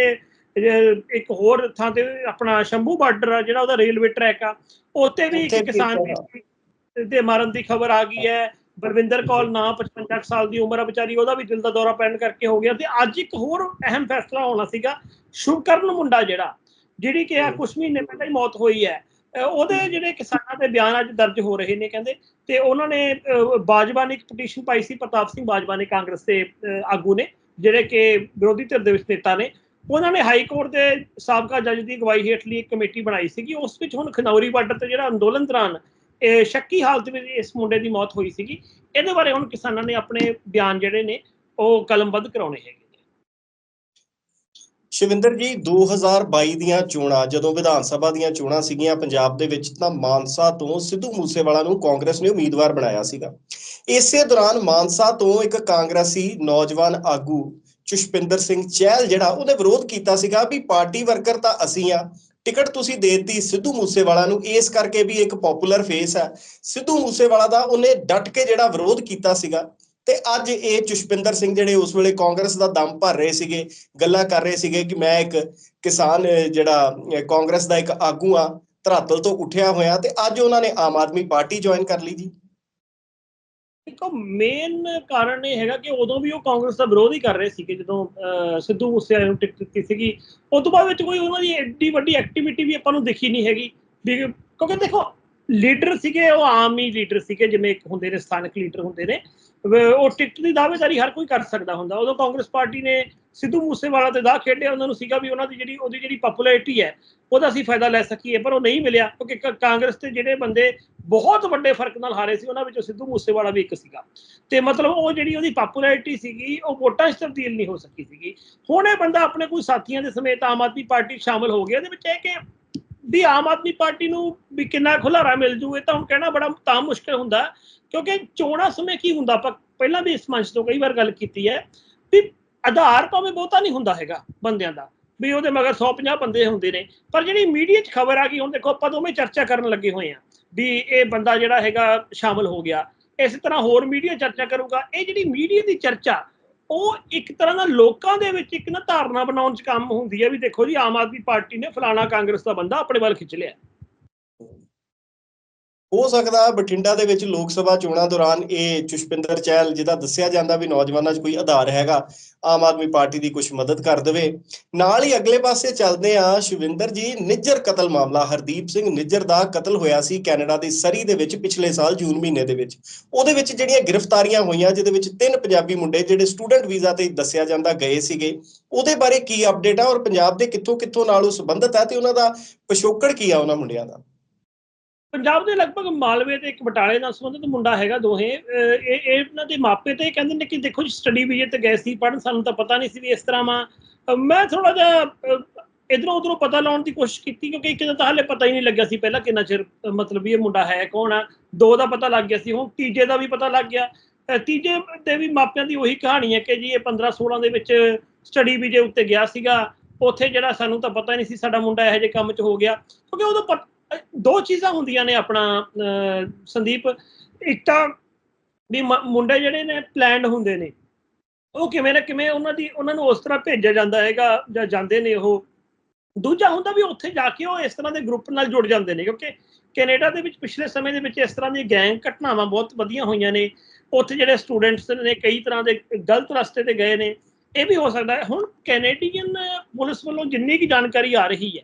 ਇੱਕ ਹੋਰ ਥਾਂ ਤੇ ਆਪਣਾ ਸ਼ੰਭੂ ਬਾਰਡਰ ਆ ਜਿਹੜਾ ਉਹਦਾ ਰੇਲਵੇ ਟਰੈਕ ਆ ਉੱਥੇ ਵੀ ਇੱਕ ਕਿਸਾਨ ਦੇ ਮਾਰਨ ਦੀ ਖਬਰ ਆ ਗਈ ਹੈ। ਬਰਵਿੰਦਰ ਕੌਰ ਨਾ 55 ਕੁ ਸਾਲ ਦੀ ਉਮਰ ਆ ਵਿਚਾਰੀ ਉਹਦਾ ਵੀ ਦਿਲ ਦਾ ਦੌਰਾ ਪੈਣ ਕਰਕੇ ਹੋ ਗਿਆ। ਤੇ ਅੱਜ ਇੱਕ ਹੋਰ ਅਹਿਮ ਫੈਸਲਾ ਹੋਣਾ ਸੀਗਾ ਸ਼ੁਭਕਰਨ ਮੁੰਡਾ ਜਿਹੜਾ ਜਿਹੜੀ ਕਿ ਆ। ਕੁਝ ਮਹੀਨੇ ਪਹਿਲਾਂ ਹੀ ਮੌਤ ਹੋਈ ਹੈ। ਉਹਦੇ ਜਿਹੜੇ ਕਿਸਾਨਾਂ ਦੇ ਬਿਆਨ ਅੱਜ ਦਰਜ ਹੋ ਰਹੇ ਨੇ ਕਹਿੰਦੇ ਤੇ ਉਹਨਾਂ ਨੇ ਬਾਜਵਾ ਨੇ ਇੱਕ ਪਟੀਸ਼ਨ ਪਾਈ ਸੀ ਪ੍ਰਤਾਪ ਸਿੰਘ ਬਾਜਵਾ ਨੇ ਕਾਂਗਰਸ ਦੇ ਆਗੂ ਨੇ ਜਿਹੜੇ ਕਿ ਵਿਰੋਧੀ ਧਿਰ ਦੇ ਵਿੱਚ ਨੇਤਾ ਨੇ। ਉਹਨਾਂ ਨੇ ਹਾਈ ਕੋਰਟ ਦੇ ਸਾਬਕਾ ਜੱਜ ਦੀ ਅਗਵਾਈ ਹੇਠ ਲਈ ਇੱਕ ਕਮੇਟੀ ਬਣਾਈ ਸੀਗੀ ਉਸ ਵਿੱਚ ਹੁਣ ਖਨੌਰੀ ਬਾਰਡਰ ਤੇ ਜਿਹੜਾ ਅੰਦੋਲਨ ਦੌਰਾਨ ਇਹ ਸ਼ੱਕੀ ਹਾਲਤ ਵਿੱਚ ਇਸ ਮੁੰਡੇ ਦੀ ਮੌਤ ਹੋਈ ਸੀਗੀ। ਇਹਦੇ ਬਾਰੇ ਹੁਣ ਕਿਸਾਨਾਂ ਨੇ ਆਪਣੇ ਬਿਆਨ ਜਿਹੜੇ ਨੇ ਉਹ ਕਲਮਬੱਧ ਕਰਾਉਣੇ ਹੈਗੇ। ਸ਼ਿਵਿੰਦਰ ਜੀ 2022 ਦੀਆਂ ਚੋਣਾਂ, ਜਦੋਂ ਵਿਧਾਨ ਸਭਾ ਦੀਆਂ ਚੋਣਾਂ ਸੀਗੀਆਂ ਪੰਜਾਬ ਦੇ ਵਿੱਚ, ਤਾਂ ਮਾਨਸਾ ਤੋਂ ਸਿੱਧੂ ਮੂਸੇਵਾਲਾ ਨੂੰ ਕਾਂਗਰਸ ਨੇ ਉਮੀਦਵਾਰ ਬਣਾਇਆ ਸੀਗਾ। ਇਸੇ ਦੌਰਾਨ ਮਾਨਸਾ ਤੋਂ ਇੱਕ ਕਾਂਗਰਸੀ ਨੌਜਵਾਨ ਆਗੂ ਚੁਸ਼ਪਿੰਦਰ ਸਿੰਘ ਚਹਿਲ ਜਿਹੜਾ ਉਹਨੇ ਵਿਰੋਧ ਕੀਤਾ ਸੀਗਾ ਵੀ ਪਾਰਟੀ ਵਰਕਰ ਤਾਂ ਅਸੀਂ ਆ, ਟਿਕਟ ਤੁਸੀਂ ਦੇਤੀ ਸਿੱਧੂ ਮੂਸੇਵਾਲਾ ਨੂੰ, ਇਸ ਕਰਕੇ ਵੀ ਇੱਕ ਪਪੂਲਰ ਫੇਸ ਹੈ। ਸਿੱਧੂ ਮੂਸੇਵਾਲਾ ਦਾ ਉਹਨੇ ਡਟ ਕੇ ਜਿਹੜਾ ਵਿਰੋਧ ਕੀਤਾ ਸੀਗਾ ਤੇ ਅੱਜ ਇਹ ਚੁਸ਼ਪਿੰਦਰ ਸਿੰਘ ਜਿਹੜੇ ਉਸ ਵੇਲੇ ਕਾਂਗਰਸ ਦਾ ਦਮ ਭਰ ਰਹੇ ਸੀਗੇ ਗੱਲਾਂ ਕਰ ਰਹੇ ਸੀਗੇ ਕਿ ਮੈਂ ਇੱਕ ਕਿਸਾਨ ਜਿਹੜਾ ਕਾਂਗਰਸ ਦਾ ਇੱਕ ਆਗੂ ਆ ਧਰਾਤਲ ਤੋਂ ਉੱਠਿਆ ਹੋਇਆ ਤੇ ਅੱਜ ਉਹਨਾਂ ਨੇ ਆਮ ਆਦਮੀ ਪਾਰਟੀ ਜੁਆਇਨ ਕਰ ਲਈ ਜੀ। ਦੇਖੋ ਮੇਨ ਕਾਰਨ ਇਹ ਹੈਗਾ ਕਿ ਉਦੋਂ ਵੀ ਉਹ ਕਾਂਗਰਸ ਦਾ ਵਿਰੋਧ ਹੀ ਕਰ ਰਹੇ ਸੀਗੇ ਜਦੋਂ ਅਹ, ਸਿੱਧੂ ਮੂਸੇਵਾਲੇ ਨੂੰ ਟਿਕਟ ਦਿੱਤੀ ਸੀਗੀ। ਉਸ ਤੋਂ ਬਾਅਦ ਵਿੱਚ ਕੋਈ ਉਹਨਾਂ ਦੀ ਐਡੀ ਵੱਡੀ ਐਕਟੀਵਿਟੀ ਵੀ ਆਪਾਂ ਨੂੰ ਦਿਖੀ ਨਹੀਂ ਹੈਗੀ ਕਿਉਂਕਿ ਦੇਖੋ ਲੀਡਰ ਸੀਗੇ, ਉਹ ਆਮ ਹੀ ਲੀਡਰ ਸੀਗੇ, ਜਿਵੇਂ ਇੱਕ ਹੁੰਦੇ ਨੇ, ਸਥਾਨਕ ਲੀਡਰ ਹੁੰਦੇ ਨੇ। ਉਹ ਟਿਕਟ ਦੀ ਦਾਅਵੇਦਾਰੀ ਹਰ ਕੋਈ ਕਰ ਸਕਦਾ ਹੁੰਦਾ। ਉਦੋਂ ਕਾਂਗਰਸ ਪਾਰਟੀ ਨੇ ਸਿੱਧੂ ਮੂਸੇਵਾਲਾ ਤੇ ਦਾ ਖੇਡਿਆ, ਉਹਨਾਂ ਨੂੰ ਸੀਗਾ ਵੀ ਉਹਨਾਂ ਦੀ ਜਿਹੜੀ, ਉਹਦੀ ਜਿਹੜੀ ਪਪੂਲੈਰਿਟੀ ਹੈ, ਉਹਦਾ ਅਸੀਂ ਫਾਇਦਾ ਲੈ ਸਕੀਏ, ਪਰ ਉਹ ਨਹੀਂ ਮਿਲਿਆ, ਕਿਉਂਕਿ ਕ- ਕਾਂਗਰਸ ਤੇ ਜਿਹੜੇ ਬੰਦੇ ਬਹੁਤ ਵੱਡੇ ਫ਼ਰਕ ਨਾਲ ਹਾਰੇ ਸੀ, ਉਹਨਾਂ ਵਿੱਚੋਂ ਸਿੱਧੂ ਮੂਸੇਵਾਲਾ ਵੀ ਇੱਕ ਸੀਗਾ। ਤੇ ਮਤਲਬ ਉਹ ਜਿਹੜੀ ਉਹਦੀ ਪਪੂਲੈਰਿਟੀ ਸੀਗੀ, ਉਹ ਵੋਟਾਂ 'ਚ ਤਬਦੀਲ ਨਹੀਂ ਹੋ ਸਕੀ ਸੀਗੀ। ਹੁਣ ਇਹ ਬੰਦਾ ਆਪਣੇ ਕੋਈ ਸਾਥੀਆਂ ਦੇ ਸਮੇਤ ਆਮ ਆਦਮੀ ਪਾਰਟੀ 'ਚ ਸ਼ਾਮਲ ਹੋ ਗਿਆ ਇਹਦੇ ਵਿੱਚ ਇਹ ਕਿ ਵੀ ਆਮ ਆਦਮੀ ਪਾਰਟੀ ਨੂੰ ਵੀ ਕਿੰਨਾ ਖੁਲਾਰਾ ਮਿਲ ਜੂ ਇਹ ਤਾਂ ਹੁਣ ਕਹਿਣਾ ਬੜਾ ਤਾਂ ਮੁਸ਼ਕਲ ਹੁੰਦਾ, ਕਿਉਂਕਿ ਚੋਣਾਂ ਸਮੇਂ ਕੀ ਹੁੰਦਾ, ਆਪਾਂ ਪਹਿਲਾਂ ਵੀ ਇਸ ਮੰਚ ਤੋਂ ਕਈ ਵਾਰ ਗੱਲ ਕੀਤੀ ਹੈ ਵੀ ਆਧਾਰ ਭਾਵੇਂ ਬਹੁਤਾ ਨਹੀਂ ਹੁੰਦਾ ਹੈਗਾ ਬੰਦਿਆਂ ਦਾ, ਵੀ ਉਹਦੇ ਮਗਰ 150 ਬੰਦੇ ਹੁੰਦੇ ਨੇ, ਪਰ ਜਿਹੜੀ ਮੀਡੀਆ 'ਚ ਖਬਰ ਆ ਗਈ, ਹੁਣ ਦੇਖੋ ਆਪਾਂ ਦੋਵੇਂ ਚਰਚਾ ਕਰਨ ਲੱਗੇ ਹੋਏ ਆ ਵੀ ਇਹ ਬੰਦਾ ਜਿਹੜਾ ਹੈਗਾ ਸ਼ਾਮਲ ਹੋ ਗਿਆ, ਇਸ ਤਰ੍ਹਾਂ ਹੋਰ ਮੀਡੀਆ ਚਰਚਾ ਕਰੂਗਾ, ਇਹ ਜਿਹੜੀ ਮੀਡੀਆ ਦੀ ਚਰਚਾ ਉਹ ਇੱਕ ਤਰ੍ਹਾਂ ਦਾ ਲੋਕਾਂ ਦੇ ਵਿੱਚ ਇੱਕ ਨਾ ਧਾਰਨਾ ਬਣਾਉਣ 'ਚ ਕੰਮ ਹੁੰਦੀ ਹੈ ਵੀ ਦੇਖੋ ਜੀ, ਆਮ ਆਦਮੀ ਪਾਰਟੀ ਨੇ ਫਲਾਣਾ ਕਾਂਗਰਸ ਦਾ ਬੰਦਾ ਆਪਣੇ ਵੱਲ ਖਿੱਚ ਲਿਆ। ਹੋ ਸਕਦਾ ਬਠਿੰਡਾ ਦੇ ਵਿੱਚ ਲੋਕ ਸਭਾ ਚੋਣਾਂ ਦੌਰਾਨ ਇਹ ਚੁਸ਼ਪਿੰਦਰ ਚਹਿਲ, ਜਿਹਦਾ ਦੱਸਿਆ ਜਾਂਦਾ ਵੀ ਨੌਜਵਾਨਾਂ 'ਚ ਕੋਈ ਆਧਾਰ ਹੈਗਾ, ਆਮ ਆਦਮੀ ਪਾਰਟੀ ਦੀ ਕੁਝ ਮਦਦ ਕਰ ਦੇਵੇ। ਨਾਲ ਹੀ ਅਗਲੇ ਪਾਸੇ ਚੱਲਦੇ ਆ ਸ਼ਿਵਿੰਦਰ ਜੀ, ਨਿੱਜਰ ਕਤਲ ਮਾਮਲਾ। ਹਰਦੀਪ ਸਿੰਘ ਨਿੱਜਰ ਦਾ ਕਤਲ ਹੋਇਆ ਸੀ ਕੈਨੇਡਾ ਦੇ ਸਰੀ ਦੇ ਵਿੱਚ ਪਿਛਲੇ ਸਾਲ ਜੂਨ ਮਹੀਨੇ ਦੇ ਵਿੱਚ। ਉਹਦੇ ਵਿੱਚ ਜਿਹੜੀਆਂ ਗ੍ਰਿਫਤਾਰੀਆਂ ਹੋਈਆਂ, ਜਿਹਦੇ ਵਿੱਚ ਤਿੰਨ ਪੰਜਾਬੀ ਮੁੰਡੇ ਜਿਹੜੇ ਸਟੂਡੈਂਟ ਵੀਜ਼ਾ ਤੇ ਦੱਸਿਆ ਜਾਂਦਾ ਗਏ ਸੀਗੇ, ਉਹਦੇ ਬਾਰੇ ਕੀ ਅਪਡੇਟ ਆ ਔਰ ਪੰਜਾਬ ਦੇ ਕਿੱਥੋਂ ਕਿੱਥੋਂ ਨਾਲ ਉਹ ਸੰਬੰਧਤ ਹੈ ਤੇ ਉਹਨਾਂ ਦਾ ਪਿਛੋਕੜ ਕੀ ਆ ਉਹਨਾਂ ਮੁੰਡਿਆਂ ਦਾ? ਪੰਜਾਬ ਦੇ ਲਗਭਗ ਮਾਲਵੇ ਤੇ ਇੱਕ ਬਟਾਲੇ ਨਾਲ ਸੰਬੰਧਿਤ ਮੁੰਡਾ ਹੈਗਾ ਦੋਹੇ ਇਹ ਇਹ ਇਹਨਾਂ ਦੇ ਮਾਪੇ ਤੇ ਇਹ ਕਹਿੰਦੇ ਨੇ ਕਿ ਦੇਖੋ ਜੀ ਸਟੱਡੀ ਵੀਜ਼ੇ ਤੇ ਗਏ ਸੀ ਪੜਨ ਸਾਨੂੰ ਤਾਂ ਪਤਾ ਨਹੀਂ ਸੀ ਵੀ ਇਸ ਤਰ੍ਹਾਂ ਵਾ। ਮੈਂ ਥੋੜਾ ਜਿਹਾ ਇਧਰੋਂ ਉਧਰੋਂ ਪਤਾ ਲਾਉਣ ਦੀ ਕੋਸ਼ਿਸ਼ ਕੀਤੀ ਕਿਉਂਕਿ ਇੱਕ ਦਾ ਤਾਂ ਹਾਲੇ ਪਤਾ ਹੀ ਨਹੀਂ ਲੱਗਿਆ ਸੀ ਪਹਿਲਾਂ ਕਿੰਨਾ ਚਿਰ ਮਤਲਬ ਵੀ ਇਹ ਮੁੰਡਾ ਹੈ ਕੌਣ ਆ। ਦੋ ਦਾ ਪਤਾ ਲੱਗ ਗਿਆ ਸੀ, ਹੁਣ ਤੀਜੇ ਦਾ ਵੀ ਪਤਾ ਲੱਗ ਗਿਆ। ਤੀਜੇ ਦੇ ਵੀ ਮਾਪਿਆਂ ਦੀ ਉਹੀ ਕਹਾਣੀ ਹੈ ਕਿ ਜੀ ਇਹ 15 16 ਦੇ ਵਿੱਚ ਸਟੱਡੀ ਵੀਜ਼ੇ ਉੱਤੇ ਗਿਆ ਸੀਗਾ। ਉੱਥੇ ਜਿਹੜਾ ਸਾਨੂੰ ਤਾਂ ਪਤਾ ਹੀ ਨਹੀਂ ਸੀ ਸਾਡਾ ਮੁੰਡਾ ਇਹੋ ਜਿਹੇ ਕੰਮ 'ਚ ਹੋ ਗਿਆ। ਕਿਉਂਕਿ ਉਦੋਂ ਪਤ- ਦੋ ਚੀਜ਼ਾਂ ਹੁੰਦੀਆਂ ਨੇ ਆਪਣਾ ਸੰਦੀਪ। ਇੱਕ ਤਾਂ ਵੀ ਮ- ਮੁੰਡੇ ਜਿਹੜੇ ਨੇ ਪਲਾਨਡ ਹੁੰਦੇ ਨੇ। ਉਹ ਕਿਵੇਂ ਨਾ ਕਿਵੇਂ ਉਹਨਾਂ ਦੀ, ਉਹਨਾਂ ਨੂੰ ਉਸ ਤਰ੍ਹਾਂ ਭੇਜਿਆ ਜਾਂਦਾ ਹੈਗਾ ਜਾਂ ਜਾਂਦੇ ਨੇ ਉਹ। ਦੂਜਾ ਹੁੰਦਾ ਵੀ ਉੱਥੇ ਜਾ ਕੇ ਉਹ ਇਸ ਤਰ੍ਹਾਂ ਦੇ ਗਰੁੱਪ ਨਾਲ ਜੁੜ ਜਾਂਦੇ ਨੇ, ਕਿਉਂਕਿ ਕੈਨੇਡਾ ਦੇ ਵਿੱਚ ਪਿਛਲੇ ਸਮੇਂ ਦੇ ਵਿੱਚ ਇਸ ਤਰ੍ਹਾਂ ਦੀਆਂ ਗੈਂਗ ਘਟਨਾਵਾਂ ਬਹੁਤ ਵਧੀਆਂ ਹੋਈਆਂ ਨੇ। ਉੱਥੇ ਜਿਹੜੇ ਸਟੂਡੈਂਟਸ ਨੇ ਕਈ ਤਰ੍ਹਾਂ ਦੇ ਗਲਤ ਰਸਤੇ ਤੇ ਗਏ ਨੇ। ਇਹ ਵੀ ਹੋ ਸਕਦਾ ਹੈ। ਹੁਣ ਕੈਨੇਡੀਅਨ ਪੁਲਿਸ ਵੱਲੋਂ ਜਿੰਨੀ ਕੀ ਜਾਣਕਾਰੀ ਆ ਰਹੀ ਹੈ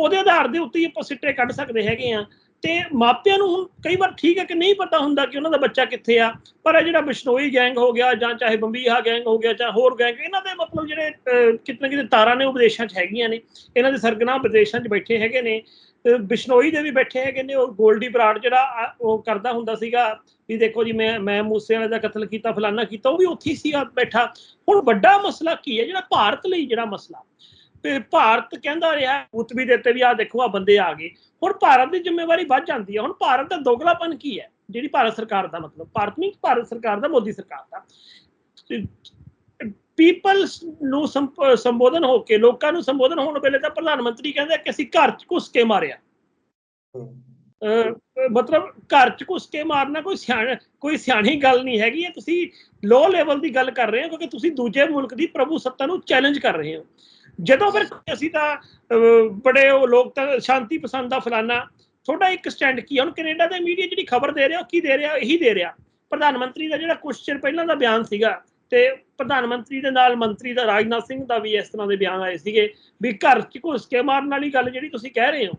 ਉਹਦੇ ਆਧਾਰ ਦੇ ਉੱਤੇ ਹੀ ਆਪਾਂ ਸਿੱਟੇ ਕੱਢ ਸਕਦੇ ਹੈਗੇ ਆ। ਤੇ ਮਾਪਿਆਂ ਨੂੰ ਹੁਣ ਕਈ ਵਾਰ ਠੀਕ ਹੈ ਕਿ ਨਹੀਂ ਪਤਾ ਹੁੰਦਾ ਕਿ ਉਹਨਾਂ ਦਾ ਬੱਚਾ ਕਿੱਥੇ ਆ ਪਰ ਇਹ ਜਿਹੜਾ ਬਿਸ਼ਨੋਈ ਗੈਂਗ ਹੋ ਗਿਆ ਜਾਂ ਚਾਹੇ ਬੰਬੀਹਾ ਗੈਂਗ ਹੋ ਗਿਆ ਚਾਹੇ ਹੋਰ ਗੈਂਗ ਇਹਨਾਂ ਦੇ ਮਤਲਬ ਜਿਹੜੇ ਅਹ, ਕਿਤੇ ਨਾ ਕਿਤੇ ਤਾਰਾਂ ਨੇ ਉਹ ਵਿਦੇਸ਼ਾਂ 'ਚ ਹੈਗੀਆਂ ਨੇ। ਇਹਨਾਂ ਦੇ ਸਰਗਨਾ ਵਿਦੇਸ਼ਾਂ 'ਚ ਬੈਠੇ ਹੈਗੇ ਨੇ। ਬਿਸ਼ਨੋਈ ਦੇ ਵੀ ਬੈਠੇ ਹੈਗੇ ਨੇ। ਉਹ ਗੋਲਡੀ ਬਰਾੜ ਜਿਹੜਾ ਉਹ ਕਰਦਾ ਹੁੰਦਾ ਸੀਗਾ ਵੀ ਦੇਖੋ ਜੀ ਮੈਂ ਮੈਂ ਮੂਸੇ ਵਾਲੇ ਦਾ ਕਤਲ ਕੀਤਾ ਫਲਾਨਾ ਕੀਤਾ ਉਹ ਵੀ ਉੱਥੇ ਹੀ ਸੀਗਾ ਬੈਠਾ। ਹੁਣ ਵੱਡਾ ਮਸਲਾ ਕੀ ਹੈ? ਜਿਹੜਾ ਭਾਰਤ ਲਈ ਜਿਹੜਾ ਮਸਲਾ। ਤੇ ਭਾਰਤ ਕਹਿੰਦਾ ਰਿਹਾ ਪੁੱਤ ਵੀ ਦਿੱਤੇ ਵੀ ਆ ਦੇਖੋ ਆ ਬੰਦੇ ਆ ਗਏ। ਹੁਣ ਭਾਰਤ ਦੀ ਜ਼ਿੰਮੇਵਾਰੀ ਵੱਧ ਜਾਂਦੀ ਹੈ। ਹੁਣ ਭਾਰਤ ਦਾ ਦੋਗਲਾਪਨ ਕੀ ਹੈ? ਜਿਹੜੀ ਭਾਰਤ ਸਰਕਾਰ ਦਾ ਮਤਲਬ ਭਾਰਤ ਨਹੀਂ ਭਾਰਤ ਸਰਕਾਰ ਦਾ ਮੋਦੀ ਸਰਕਾਰ ਦਾ। ਪੀਪਲ ਨੂੰ ਸੰਬੋਧਨ ਹੋ ਕੇ ਲੋਕਾਂ ਨੂੰ ਸੰਬੋਧਨ ਹੋਣ ਵੇਲੇ ਤਾਂ ਪ੍ਰਧਾਨ ਮੰਤਰੀ ਕਹਿੰਦਾ ਕਿ ਅਸੀਂ ਘਰ 'ਚ ਘੁਸ ਕੇ ਮਾਰਿਆ। ਮਤਲਬ ਘਰ 'ਚ ਘੁਸ ਕੇ ਮਾਰਨਾ ਕੋਈ ਸਿਆਣ ਕੋਈ ਸਿਆਣੀ ਗੱਲ ਨਹੀਂ ਹੈਗੀ। ਇਹ ਤੁਸੀਂ ਲੋ ਲੈਵਲ ਦੀ ਗੱਲ ਕਰ ਰਹੇ ਹੋ ਕਿਉਂਕਿ ਤੁਸੀਂ ਦੂਜੇ ਮੁਲਕ ਦੀ ਪ੍ਰਭੂ ਸੱਤਾ ਨੂੰ ਚੈਲੰਜ ਕਰ ਰਹੇ ਹੋ। ਜਦੋਂ ਫਿਰ ਅਸੀਂ ਤਾਂ ਅਹ, ਬੜੇ ਉਹ ਲੋਕ ਤਾਂ ਸ਼ਾਂਤੀ ਪਸੰਦ ਦਾ ਫਲਾਨਾ ਤੁਹਾਡਾ ਇੱਕ ਸਟੈਂਡ ਕੀ ਹੈ ਹੁਣ ਕੈਨੇਡਾ ਦੇ ਮੀਡੀਆ ਜਿਹੜੀ ਖਬਰ ਦੇ ਰਿਹਾ ਉਹ ਕੀ ਦੇ ਰਿਹਾ? ਇਹੀ ਦੇ ਰਿਹਾ। ਪ੍ਰਧਾਨ ਮੰਤਰੀ ਦਾ ਜਿਹੜਾ ਕੁਛ ਚਿਰ ਪਹਿਲਾਂ ਦਾ ਬਿਆਨ ਸੀਗਾ ਤੇ ਪ੍ਰਧਾਨ ਮੰਤਰੀ ਦੇ ਨਾਲ ਮੰਤਰੀ ਦਾ ਰਾਜਨਾਥ ਸਿੰਘ ਦਾ ਵੀ ਇਸ ਤਰ੍ਹਾਂ ਦੇ ਬਿਆਨ ਆਏ ਸੀਗੇ ਵੀ ਘਰ 'ਚ ਘੁਸ ਕੇ ਮਾਰਨ ਵਾਲੀ ਗੱਲ ਜਿਹੜੀ ਤੁਸੀਂ ਕਹਿ ਰਹੇ ਹੋ।